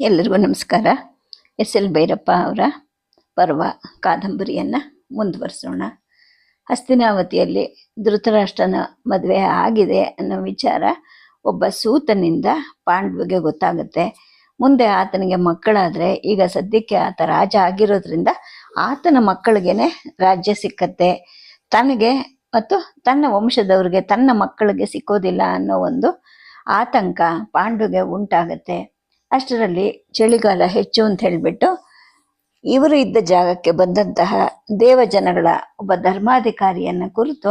ಎಲ್ಲರಿಗೂ ನಮಸ್ಕಾರ. S L Bhyrappa ಅವರ ಪರ್ವ ಕಾದಂಬರಿಯನ್ನು ಮುಂದುವರಿಸೋಣ. ಹಸ್ತಿನಾವತಿಯಲ್ಲಿ ಧೃತರಾಷ್ಟ್ರನ ಮದುವೆ ಆಗಿದೆ ಅನ್ನೋ ವಿಚಾರ ಒಬ್ಬ ಸೂತನಿಂದ ಪಾಂಡವಿಗೆ ಗೊತ್ತಾಗುತ್ತೆ. ಮುಂದೆ ಆತನಿಗೆ ಮಕ್ಕಳಾದರೆ ಈಗ ಸದ್ಯಕ್ಕೆ ಆತ ರಾಜ ಆಗಿರೋದ್ರಿಂದ ಆತನ ಮಕ್ಕಳಿಗೇನೆ ರಾಜ್ಯ ಸಿಕ್ಕತ್ತೆ. ತನಗೆ ಮತ್ತು ತನ್ನ ವಂಶದವ್ರಿಗೆ ತನ್ನ ಮಕ್ಕಳಿಗೆ ಸಿಕ್ಕೋದಿಲ್ಲ ಅನ್ನೋ ಒಂದು ಆತಂಕ ಪಾಂಡುಗೆ ಉಂಟಾಗತ್ತೆ. ಅಷ್ಟರಲ್ಲಿ ಚಳಿಗಾಲ ಹೆಚ್ಚು ಅಂತ ಹೇಳಿಬಿಟ್ಟು ಇವರು ಇದ್ದ ಜಾಗಕ್ಕೆ ಬಂದಂತಹ ದೇವಜನಗಳ ಒಬ್ಬ ಧರ್ಮಾಧಿಕಾರಿಯನ್ನು ಕುರಿತು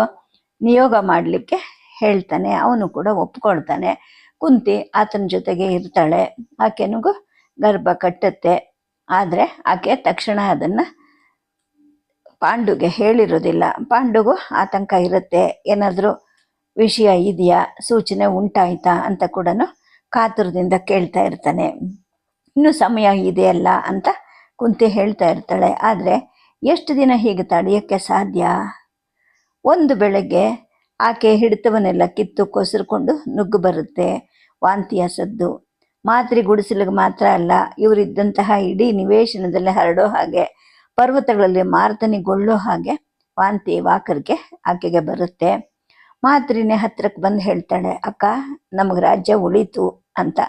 ನಿಯೋಗ ಮಾಡಲಿಕ್ಕೆ ಹೇಳ್ತಾನೆ. ಅವನು ಕೂಡ ಒಪ್ಕೊಳ್ತಾನೆ. ಕುಂತಿ ಆತನ ಜೊತೆಗೆ ಇರ್ತಾಳೆ. ಆಕೆನಿಗೂ ಗರ್ಭ ಕಟ್ಟುತ್ತೆ. ಆದರೆ ಆಕೆ ತಕ್ಷಣ ಅದನ್ನು ಪಾಂಡುಗೆ ಹೇಳಿರೋದಿಲ್ಲ. ಪಾಂಡುಗೂ ಆತಂಕ ಇರುತ್ತೆ. ಏನಾದರೂ ವಿಷಯ ಇದೆಯಾ? ಸೂಚನೆ ಉಂಟಾಯಿತಾ? ಅಂತ ಕೂಡ ಕಾತುರದಿಂದ ಕೇಳ್ತಾ ಇರ್ತಾನೆ. ಇನ್ನು ಸಮಯ ಇದೆಯಲ್ಲ? ಅಂತ ಕುಂತಿ ಹೇಳ್ತಾ ಇರ್ತಾಳೆ. ಆದರೆ ಎಷ್ಟು ದಿನ ಹೀಗೆ ತಡೆಯೋಕ್ಕೆ ಸಾಧ್ಯ? ಒಂದು ಬೆಳಗ್ಗೆ ಆಕೆ ಹಿಡಿತವನ್ನೆಲ್ಲ ಕಿತ್ತು ಕೊಸರ್ಕೊಂಡು ನುಗ್ಗು ಬರುತ್ತೆ. ವಾಂತಿಯ ಸದ್ದು. ಮಾತ್ರೆ ಗುಡಿಸಲಿಗೆ ಮಾತ್ರ ಅಲ್ಲ, ಇವರಿದ್ದಂತಹ ಇಡೀ ನಿವೇಶನದಲ್ಲಿ ಹರಡೋ ಹಾಗೆ, ಪರ್ವತಗಳಲ್ಲಿ ಮಾರ್ತನಿಗೊಳ್ಳೋ ಹಾಗೆ ವಾಂತಿ ವಾಕರ್ಗೆ ಆಕೆಗೆ ಬರುತ್ತೆ. ಮಾತ್ರಿನೇ ಹತ್ರಕ್ಕೆ ಬಂದು ಹೇಳ್ತಾಳೆ, ಅಕ್ಕ, ನಮಗೆ ರಾಜ್ಯ ಉಳಿತು ಅಂತ.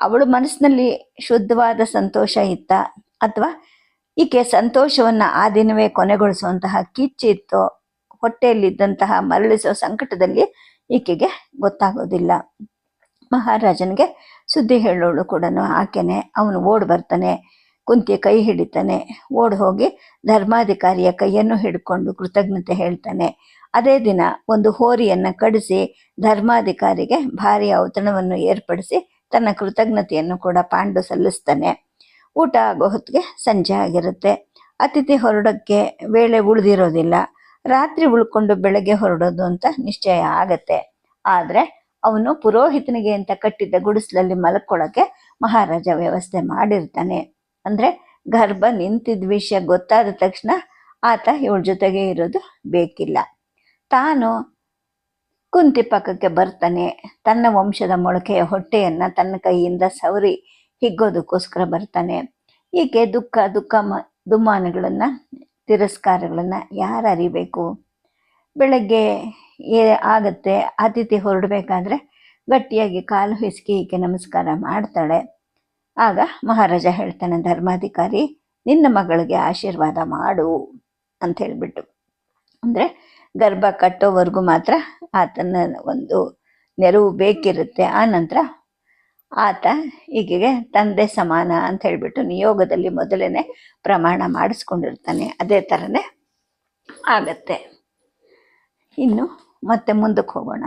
ಅವಳು ಮನಸ್ಸಿನಲ್ಲಿ ಶುದ್ಧವಾದ ಸಂತೋಷ ಇತ್ತ? ಅಥವಾ ಈಕೆ ಸಂತೋಷವನ್ನು ಆ ದಿನವೇ ಕೊನೆಗೊಳಿಸುವಂತಹ ಕಿಚ್ಚಿತ್ತೋ ಹೊಟ್ಟೆಯಲ್ಲಿದ್ದಂತಹ ಮರಳಿಸೋ ಸಂಕಟದಲ್ಲಿ ಈಕೆಗೆ ಗೊತ್ತಾಗೋದಿಲ್ಲ. ಮಹಾರಾಜನಿಗೆ ಸುದ್ದಿ ಹೇಳೋಳು ಕೂಡ ಆಕೆನೆ, ಅವನು ಓಡ್ ಬರ್ತಾನೆ ಕುಂತಿಯ ಕೈ ಹಿಡಿತಾನೆ, ಓಡ್ ಹೋಗಿ ಧರ್ಮಾಧಿಕಾರಿಯ ಕೈಯನ್ನು ಹಿಡ್ಕೊಂಡು ಕೃತಜ್ಞತೆ ಹೇಳ್ತಾನೆ ಅದೇ ದಿನ ಒಂದು ಹೋರಿಯನ್ನು ಕಡಿಸಿ ಧರ್ಮಾಧಿಕಾರಿಗೆ ಭಾರಿ ಔತಣವನ್ನು ಏರ್ಪಡಿಸಿ ತನ್ನ ಕೃತಜ್ಞತೆಯನ್ನು ಕೂಡ ಪಾಂಡು ಸಲ್ಲಿಸ್ತಾನೆ. ಊಟ ಆಗೋ ಹೊತ್ತಿಗೆ ಸಂಜೆ ಆಗಿರುತ್ತೆ. ಅತಿಥಿ ಹೊರಡೋಕ್ಕೆ ವೇಳೆ ಉಳಿದಿರೋದಿಲ್ಲ. ರಾತ್ರಿ ಉಳ್ಕೊಂಡು ಬೆಳಗ್ಗೆ ಹೊರಡೋದು ಅಂತ ನಿಶ್ಚಯ ಆಗತ್ತೆ. ಆದರೆ ಅವನು ಪುರೋಹಿತನಿಗೆ ಅಂತ ಕಟ್ಟಿದ್ದ ಗುಡಿಸಲಲ್ಲಿ ಮಲ್ಕೊಳ್ಳೋಕೆ ಮಹಾರಾಜ ವ್ಯವಸ್ಥೆ ಮಾಡಿರ್ತಾನೆ. ಅಂದರೆ ಗರ್ಭ ನಿಂತಿದ್ದ ವಿಷಯ ಗೊತ್ತಾದ ತಕ್ಷಣ ಆತ ಇವಳ ಜೊತೆಗೆ ಇರೋದು ಬೇಕಿಲ್ಲ. ತಾನು ಕುಂತಿ ಪಕ್ಕಕ್ಕೆ ಬರ್ತಾನೆ. ತನ್ನ ವಂಶದ ಮೊಳಕೆಯ ಹೊಟ್ಟೆಯನ್ನ ತನ್ನ ಕೈಯಿಂದ ಸವರಿ ಹಿಗ್ಗೋದಕ್ಕೋಸ್ಕರ ಬರ್ತಾನೆ. ಈಕೆ ದುಃಖ ದುಃಖ ಮ ದುಮ್ಮಾನಗಳನ್ನ ತಿರಸ್ಕಾರಗಳನ್ನ ಯಾರು ಅರಿಬೇಕು? ಬೆಳಗ್ಗೆ ಏ, ಆಗತ್ತೆ ಅತಿಥಿ ಹೊರಡಬೇಕಾದ್ರೆ ಗಟ್ಟಿಯಾಗಿ ಕಾಲು ಹಿಸ್ಕಿ ಈಕೆ ನಮಸ್ಕಾರ ಮಾಡ್ತಾಳೆ. ಆಗ ಮಹಾರಾಜ ಹೇಳ್ತಾನೆ, ಧರ್ಮಾಧಿಕಾರಿ, ನಿನ್ನ ಮಗಳಿಗೆ ಆಶೀರ್ವಾದ ಮಾಡು ಅಂತ ಹೇಳಿಬಿಟ್ಟು. ಅಂದ್ರೆ ಗರ್ಭ ಕಟ್ಟೋವರೆಗೂ ಮಾತ್ರ ಆತನ ಒಂದು ನೆರವು ಬೇಕಿರುತ್ತೆ. ಆ ನಂತರ ಆತ ಈಗಿಗೆ ತಂದೆ ಸಮಾನ ಅಂತ ಹೇಳಿಬಿಟ್ಟು ನಿಯೋಗದಲ್ಲಿ ಮೊದಲನೇ ಪ್ರಮಾಣ ಮಾಡಿಸ್ಕೊಂಡಿರ್ತಾನೆ. ಅದೇ ಥರನೇ ಆಗತ್ತೆ. ಇನ್ನು ಮತ್ತೆ ಮುಂದಕ್ಕೆ ಹೋಗೋಣ.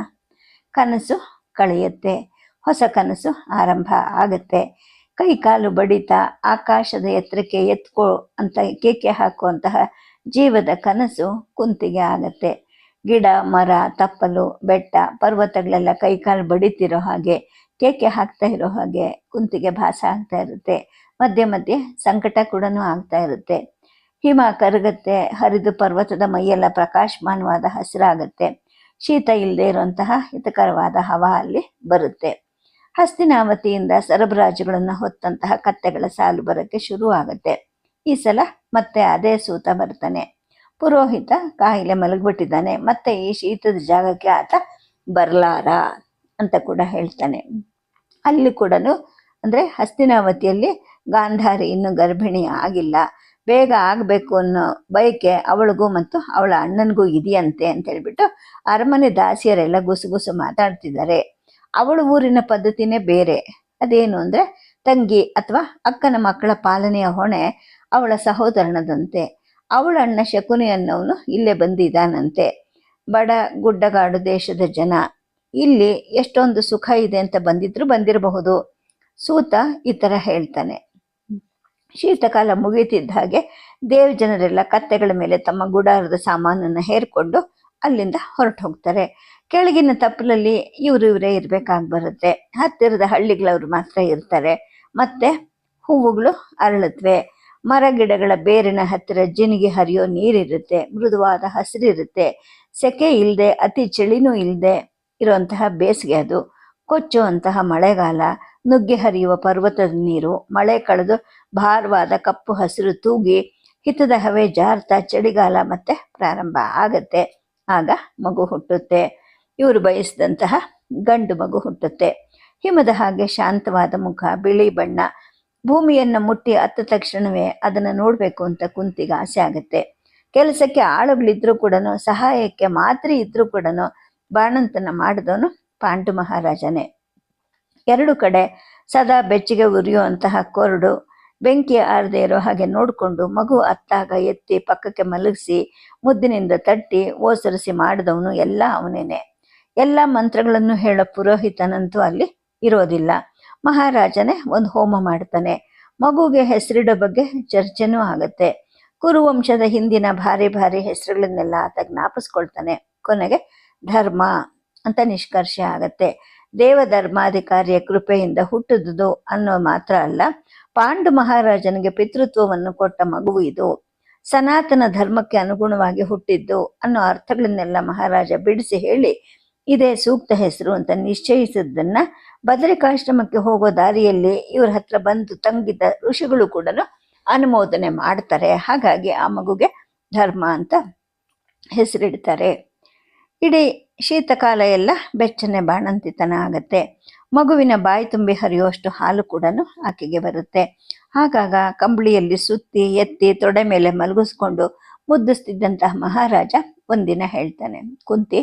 ಕನಸು ಕಳೆಯುತ್ತೆ. ಹೊಸ ಕನಸು ಆರಂಭ ಆಗುತ್ತೆ. ಕೈ ಕಾಲು ಬಡಿತ ಆಕಾಶದ ಎತ್ತರಕ್ಕೆ ಎತ್ಕೋ ಅಂತ ಕೇಕೆ ಹಾಕುವಂತಹ ಜೀವದ ಕನಸು ಕುಂತಿಗೆ ಆಗತ್ತೆ. ಗಿಡ, ಮರ, ತಪ್ಪಲು, ಬೆಟ್ಟ, ಪರ್ವತಗಳೆಲ್ಲ ಕೈಕಾಲು ಬಡಿತಿರೋ ಹಾಗೆ, ಕೇಕೆ ಹಾಕ್ತಾ ಇರೋ ಹಾಗೆ ಕುಂತಿಗೆ ಭಾಸ ಆಗ್ತಾ ಇರುತ್ತೆ. ಮಧ್ಯೆ ಮಧ್ಯೆ ಸಂಕಟ ಕೂಡ ಆಗ್ತಾ ಇರುತ್ತೆ. ಹಿಮ ಕರಗತ್ತೆ, ಹರಿದು ಪರ್ವತದ ಮೈಯೆಲ್ಲ ಪ್ರಕಾಶಮಾನವಾದ ಹಸಿರಾಗತ್ತೆ. ಶೀತ ಇಲ್ಲದೆ ಇರುವಂತಹ ಹಿತಕರವಾದ ಹವಾ ಅಲ್ಲಿ ಬರುತ್ತೆ. ಹಸ್ತಿನಾವತಿಯಿಂದ ಸರಬರಾಜುಗಳನ್ನು ಹೊತ್ತಂತಹ ಕತ್ತೆಗಳ ಸಾಲು ಬರೋಕ್ಕೆ ಶುರು ಆಗುತ್ತೆ ಈ ಸಲ ಮತ್ತೆ ಅದೇ ಸೂತ ಬರ್ತಾನೆ ಪುರೋಹಿತ ಕಾಯಿಲೆ ಮಲಗಿಬಿಟ್ಟಿದ್ದಾನೆ. ಮತ್ತೆ ಈ ಶೀತದ ಜಾಗಕ್ಕೆ ಆತ ಬರಲಾರ ಅಂತ ಕೂಡ ಹೇಳ್ತಾನೆ. ಅಲ್ಲಿ ಕೂಡ ಅಂದ್ರೆ ಹಸ್ತಿನಾವತಿಯಲ್ಲಿ ಗಾಂಧಾರಿ ಇನ್ನೂ ಗರ್ಭಿಣಿ ಆಗಿಲ್ಲ. ಬೇಗ ಆಗಬೇಕು ಅನ್ನೋ ಬಯಕೆ ಅವಳಿಗೂ ಮತ್ತು ಅವಳ ಅಣ್ಣನಿಗೂ ಇದೆಯಂತೆ ಅಂತ ಹೇಳ್ಬಿಟ್ಟು ಅರಮನೆ ದಾಸಿಯರೆಲ್ಲ ಗುಸುಗುಸು ಮಾತಾಡ್ತಿದ್ದಾರೆ. ಅವಳ ಊರಿನ ಪದ್ಧತಿನೇ ಬೇರೆ. ಅದೇನು ಅಂದ್ರೆ ತಂಗಿ ಅಥವಾ ಅಕ್ಕನ ಮಕ್ಕಳ ಪಾಲನೆಯ ಹೊಣೆ ಅವಳ ಸಹೋದರನದಂತೆ. ಅವಳಣ್ಣ ಶಕುನಿ ಅನ್ನೋನು ಇಲ್ಲೇ ಬಂದಿದ್ದಾನಂತೆ. ಬಡ ಗುಡ್ಡಗಾಡು ದೇಶದ ಜನ. ಇಲ್ಲಿ ಎಷ್ಟೊಂದು ಸುಖ ಇದೆ ಅಂತ ಬಂದಿದ್ರು ಬಂದಿರಬಹುದು. ಸೂತ ಈ ಥರ ಹೇಳ್ತಾನೆ. ಶೀತಕಾಲ ಮುಗೀತಿದ್ದ ಹಾಗೆ ದೇವ ಜನರೆಲ್ಲ ಕತ್ತೆಗಳ ಮೇಲೆ ತಮ್ಮ ಗುಡಾರದ ಸಾಮಾನನ್ನು ಹೇರ್ಕೊಂಡು ಅಲ್ಲಿಂದ ಹೊರಟು ಹೋಗ್ತಾರೆ ಕೆಳಗಿನ ತಪ್ಪಲಲ್ಲಿ ಇವರು ಇವರೇ ಇರಬೇಕಾಗಿ ಬರುತ್ತೆ ಹತ್ತಿರದ ಹಳ್ಳಿಗಳವ್ರು ಮಾತ್ರ ಇರ್ತಾರೆ. ಮತ್ತೆ ಹೂವುಗಳು ಅರಳುತ್ತವೆ ಮರ ಗಿಡಗಳ ಬೇರಿನ ಹತ್ತಿರ ಜಿನಿಗೆ ಹರಿಯೋ ನೀರಿರುತ್ತೆ, ಮೃದುವಾದ ಹಸಿರಿರುತ್ತೆ, ಸೆಕೆ ಇಲ್ಲದೆ ಅತಿ ಚಳಿನೂ ಇಲ್ಲದೆ ಇರುವಂತಹ ಬೇಸಿಗೆ ಅದು. ಕೊಚ್ಚುವಂತಹ ಮಳೆಗಾಲ, ನುಗ್ಗೆ ಹರಿಯುವ ಪರ್ವತದ ನೀರು, ಮಳೆ ಕಳೆದು ಭಾರವಾದ ಕಪ್ಪು ಹಸಿರು ತೂಗಿ ಹಿತದ ಹವೆ ಜಾರ್ತಾ ಚಳಿಗಾಲ ಮತ್ತೆ ಪ್ರಾರಂಭ ಆಗತ್ತೆ. ಆಗ ಮಗು ಹುಟ್ಟುತ್ತೆ. ಇವರು ಬಯಸಿದಂತಹ ಗಂಡು ಮಗು ಹುಟ್ಟುತ್ತೆ. ಹಿಮದ ಹಾಗೆ ಶಾಂತವಾದ ಮುಖ, ಬಿಳಿ ಬಣ್ಣ ಭೂಮಿಯನ್ನ ಮುಟ್ಟಿ ಹತ್ತ ತಕ್ಷಣವೇ ಅದನ್ನು ನೋಡಬೇಕು ಅಂತ ಕುಂತಿಗೆ ಆಸೆ ಆಗುತ್ತೆ. ಕೆಲಸಕ್ಕೆ ಆಳುಗಳಿದ್ರು ಕೂಡ ಸಹಾಯಕ್ಕೆ ಮಾತ್ರ ಇದ್ರೂ ಕೂಡ ಬಾಣಂತನ ಮಾಡಿದವನು ಪಾಂಡು ಮಹಾರಾಜನೇ. ಎರಡು ಕಡೆ ಸದಾ ಬೆಚ್ಚಿಗೆ ಉರಿಯುವಂತಹ ಕೊರಡು ಬೆಂಕಿ ಆರದೇ ಇರೋ ಹಾಗೆ ನೋಡಿಕೊಂಡು ಮಗು ಅತ್ತಾಗ ಎತ್ತಿ ಪಕ್ಕಕ್ಕೆ ಮಲಗಿಸಿ, ಮುದ್ದಿನಿಂದ ತಟ್ಟಿ ಓಸರಿಸಿ ಮಾಡಿದವನು ಎಲ್ಲ ಅವನೇನೆ. ಎಲ್ಲ ಮಂತ್ರಗಳನ್ನು ಹೇಳೋ ಪುರೋಹಿತನಂತೂ ಅಲ್ಲಿ ಇರೋದಿಲ್ಲ. ಮಹಾರಾಜನೇ ಒಂದು ಹೋಮ ಮಾಡ್ತಾನೆ. ಮಗುಗೆ ಹೆಸರಿಡೋ ಬಗ್ಗೆ ಚರ್ಚೆನೂ ಆಗುತ್ತೆ. ಕುರುವಂಶದ ಹಿಂದಿನ ಭಾರಿ ಭಾರಿ ಹೆಸರುಗಳನ್ನೆಲ್ಲ ಆತ ಜ್ಞಾಪಿಸ್ಕೊಳ್ತಾನೆ. ಕೊನೆಗೆ ಧರ್ಮ ಅಂತ ನಿಷ್ಕರ್ಷ ಆಗತ್ತೆ. ದೇವ ಧರ್ಮಾಧಿಕಾರಿಯ ಕೃಪೆಯಿಂದ ಹುಟ್ಟಿದುದು ಅನ್ನೋ ಮಾತ್ರ ಅಲ್ಲ, ಪಾಂಡು ಮಹಾರಾಜನಿಗೆ ಪಿತೃತ್ವವನ್ನು ಕೊಟ್ಟ ಮಗು ಇದು. ಸನಾತನ ಧರ್ಮಕ್ಕೆ ಅನುಗುಣವಾಗಿ ಹುಟ್ಟಿದ್ದು ಅನ್ನೋ ಅರ್ಥಗಳನ್ನೆಲ್ಲ ಮಹಾರಾಜ ಬಿಡಿಸಿ ಹೇಳಿ, ಇದೇ ಸೂಕ್ತ ಹೆಸರು ಅಂತ ನಿಶ್ಚಯಿಸಿದ್ದನ್ನ ಬದರಿಕಾಶ್ರಮಕ್ಕೆ ಹೋಗೋ ದಾರಿಯಲ್ಲಿ ಇವ್ರ ಹತ್ರ ಬಂದು ತಂಗಿದ್ದ ಋಷಿಗಳು ಕೂಡ ಅನುಮೋದನೆ ಮಾಡ್ತಾರೆ. ಹಾಗಾಗಿ ಆ ಮಗುಗೆ ಧರ್ಮ ಅಂತ ಹೆಸರಿಡ್ತಾರೆ. ಇಡೀ ಶೀತಕಾಲ ಎಲ್ಲ ಬೆಚ್ಚನೆ ಬಾಣಂತಿತನ ಆಗತ್ತೆ. ಮಗುವಿನ ಬಾಯಿ ತುಂಬಿ ಹರಿಯುವಷ್ಟು ಹಾಲು ಕೂಡ ಆಕೆಗೆ ಬರುತ್ತೆ. ಆಗಾಗ ಕಂಬಳಿಯಲ್ಲಿ ಸುತ್ತಿ, ಎತ್ತಿ, ತೊಡೆ ಮೇಲೆ ಮಲಗಿಸ್ಕೊಂಡು ಮುದ್ದಿಸ್ತಿದ್ದಂತಹ ಮಹಾರಾಜ ಒಂದಿನ ಹೇಳ್ತಾನೆ, ಕುಂತಿ,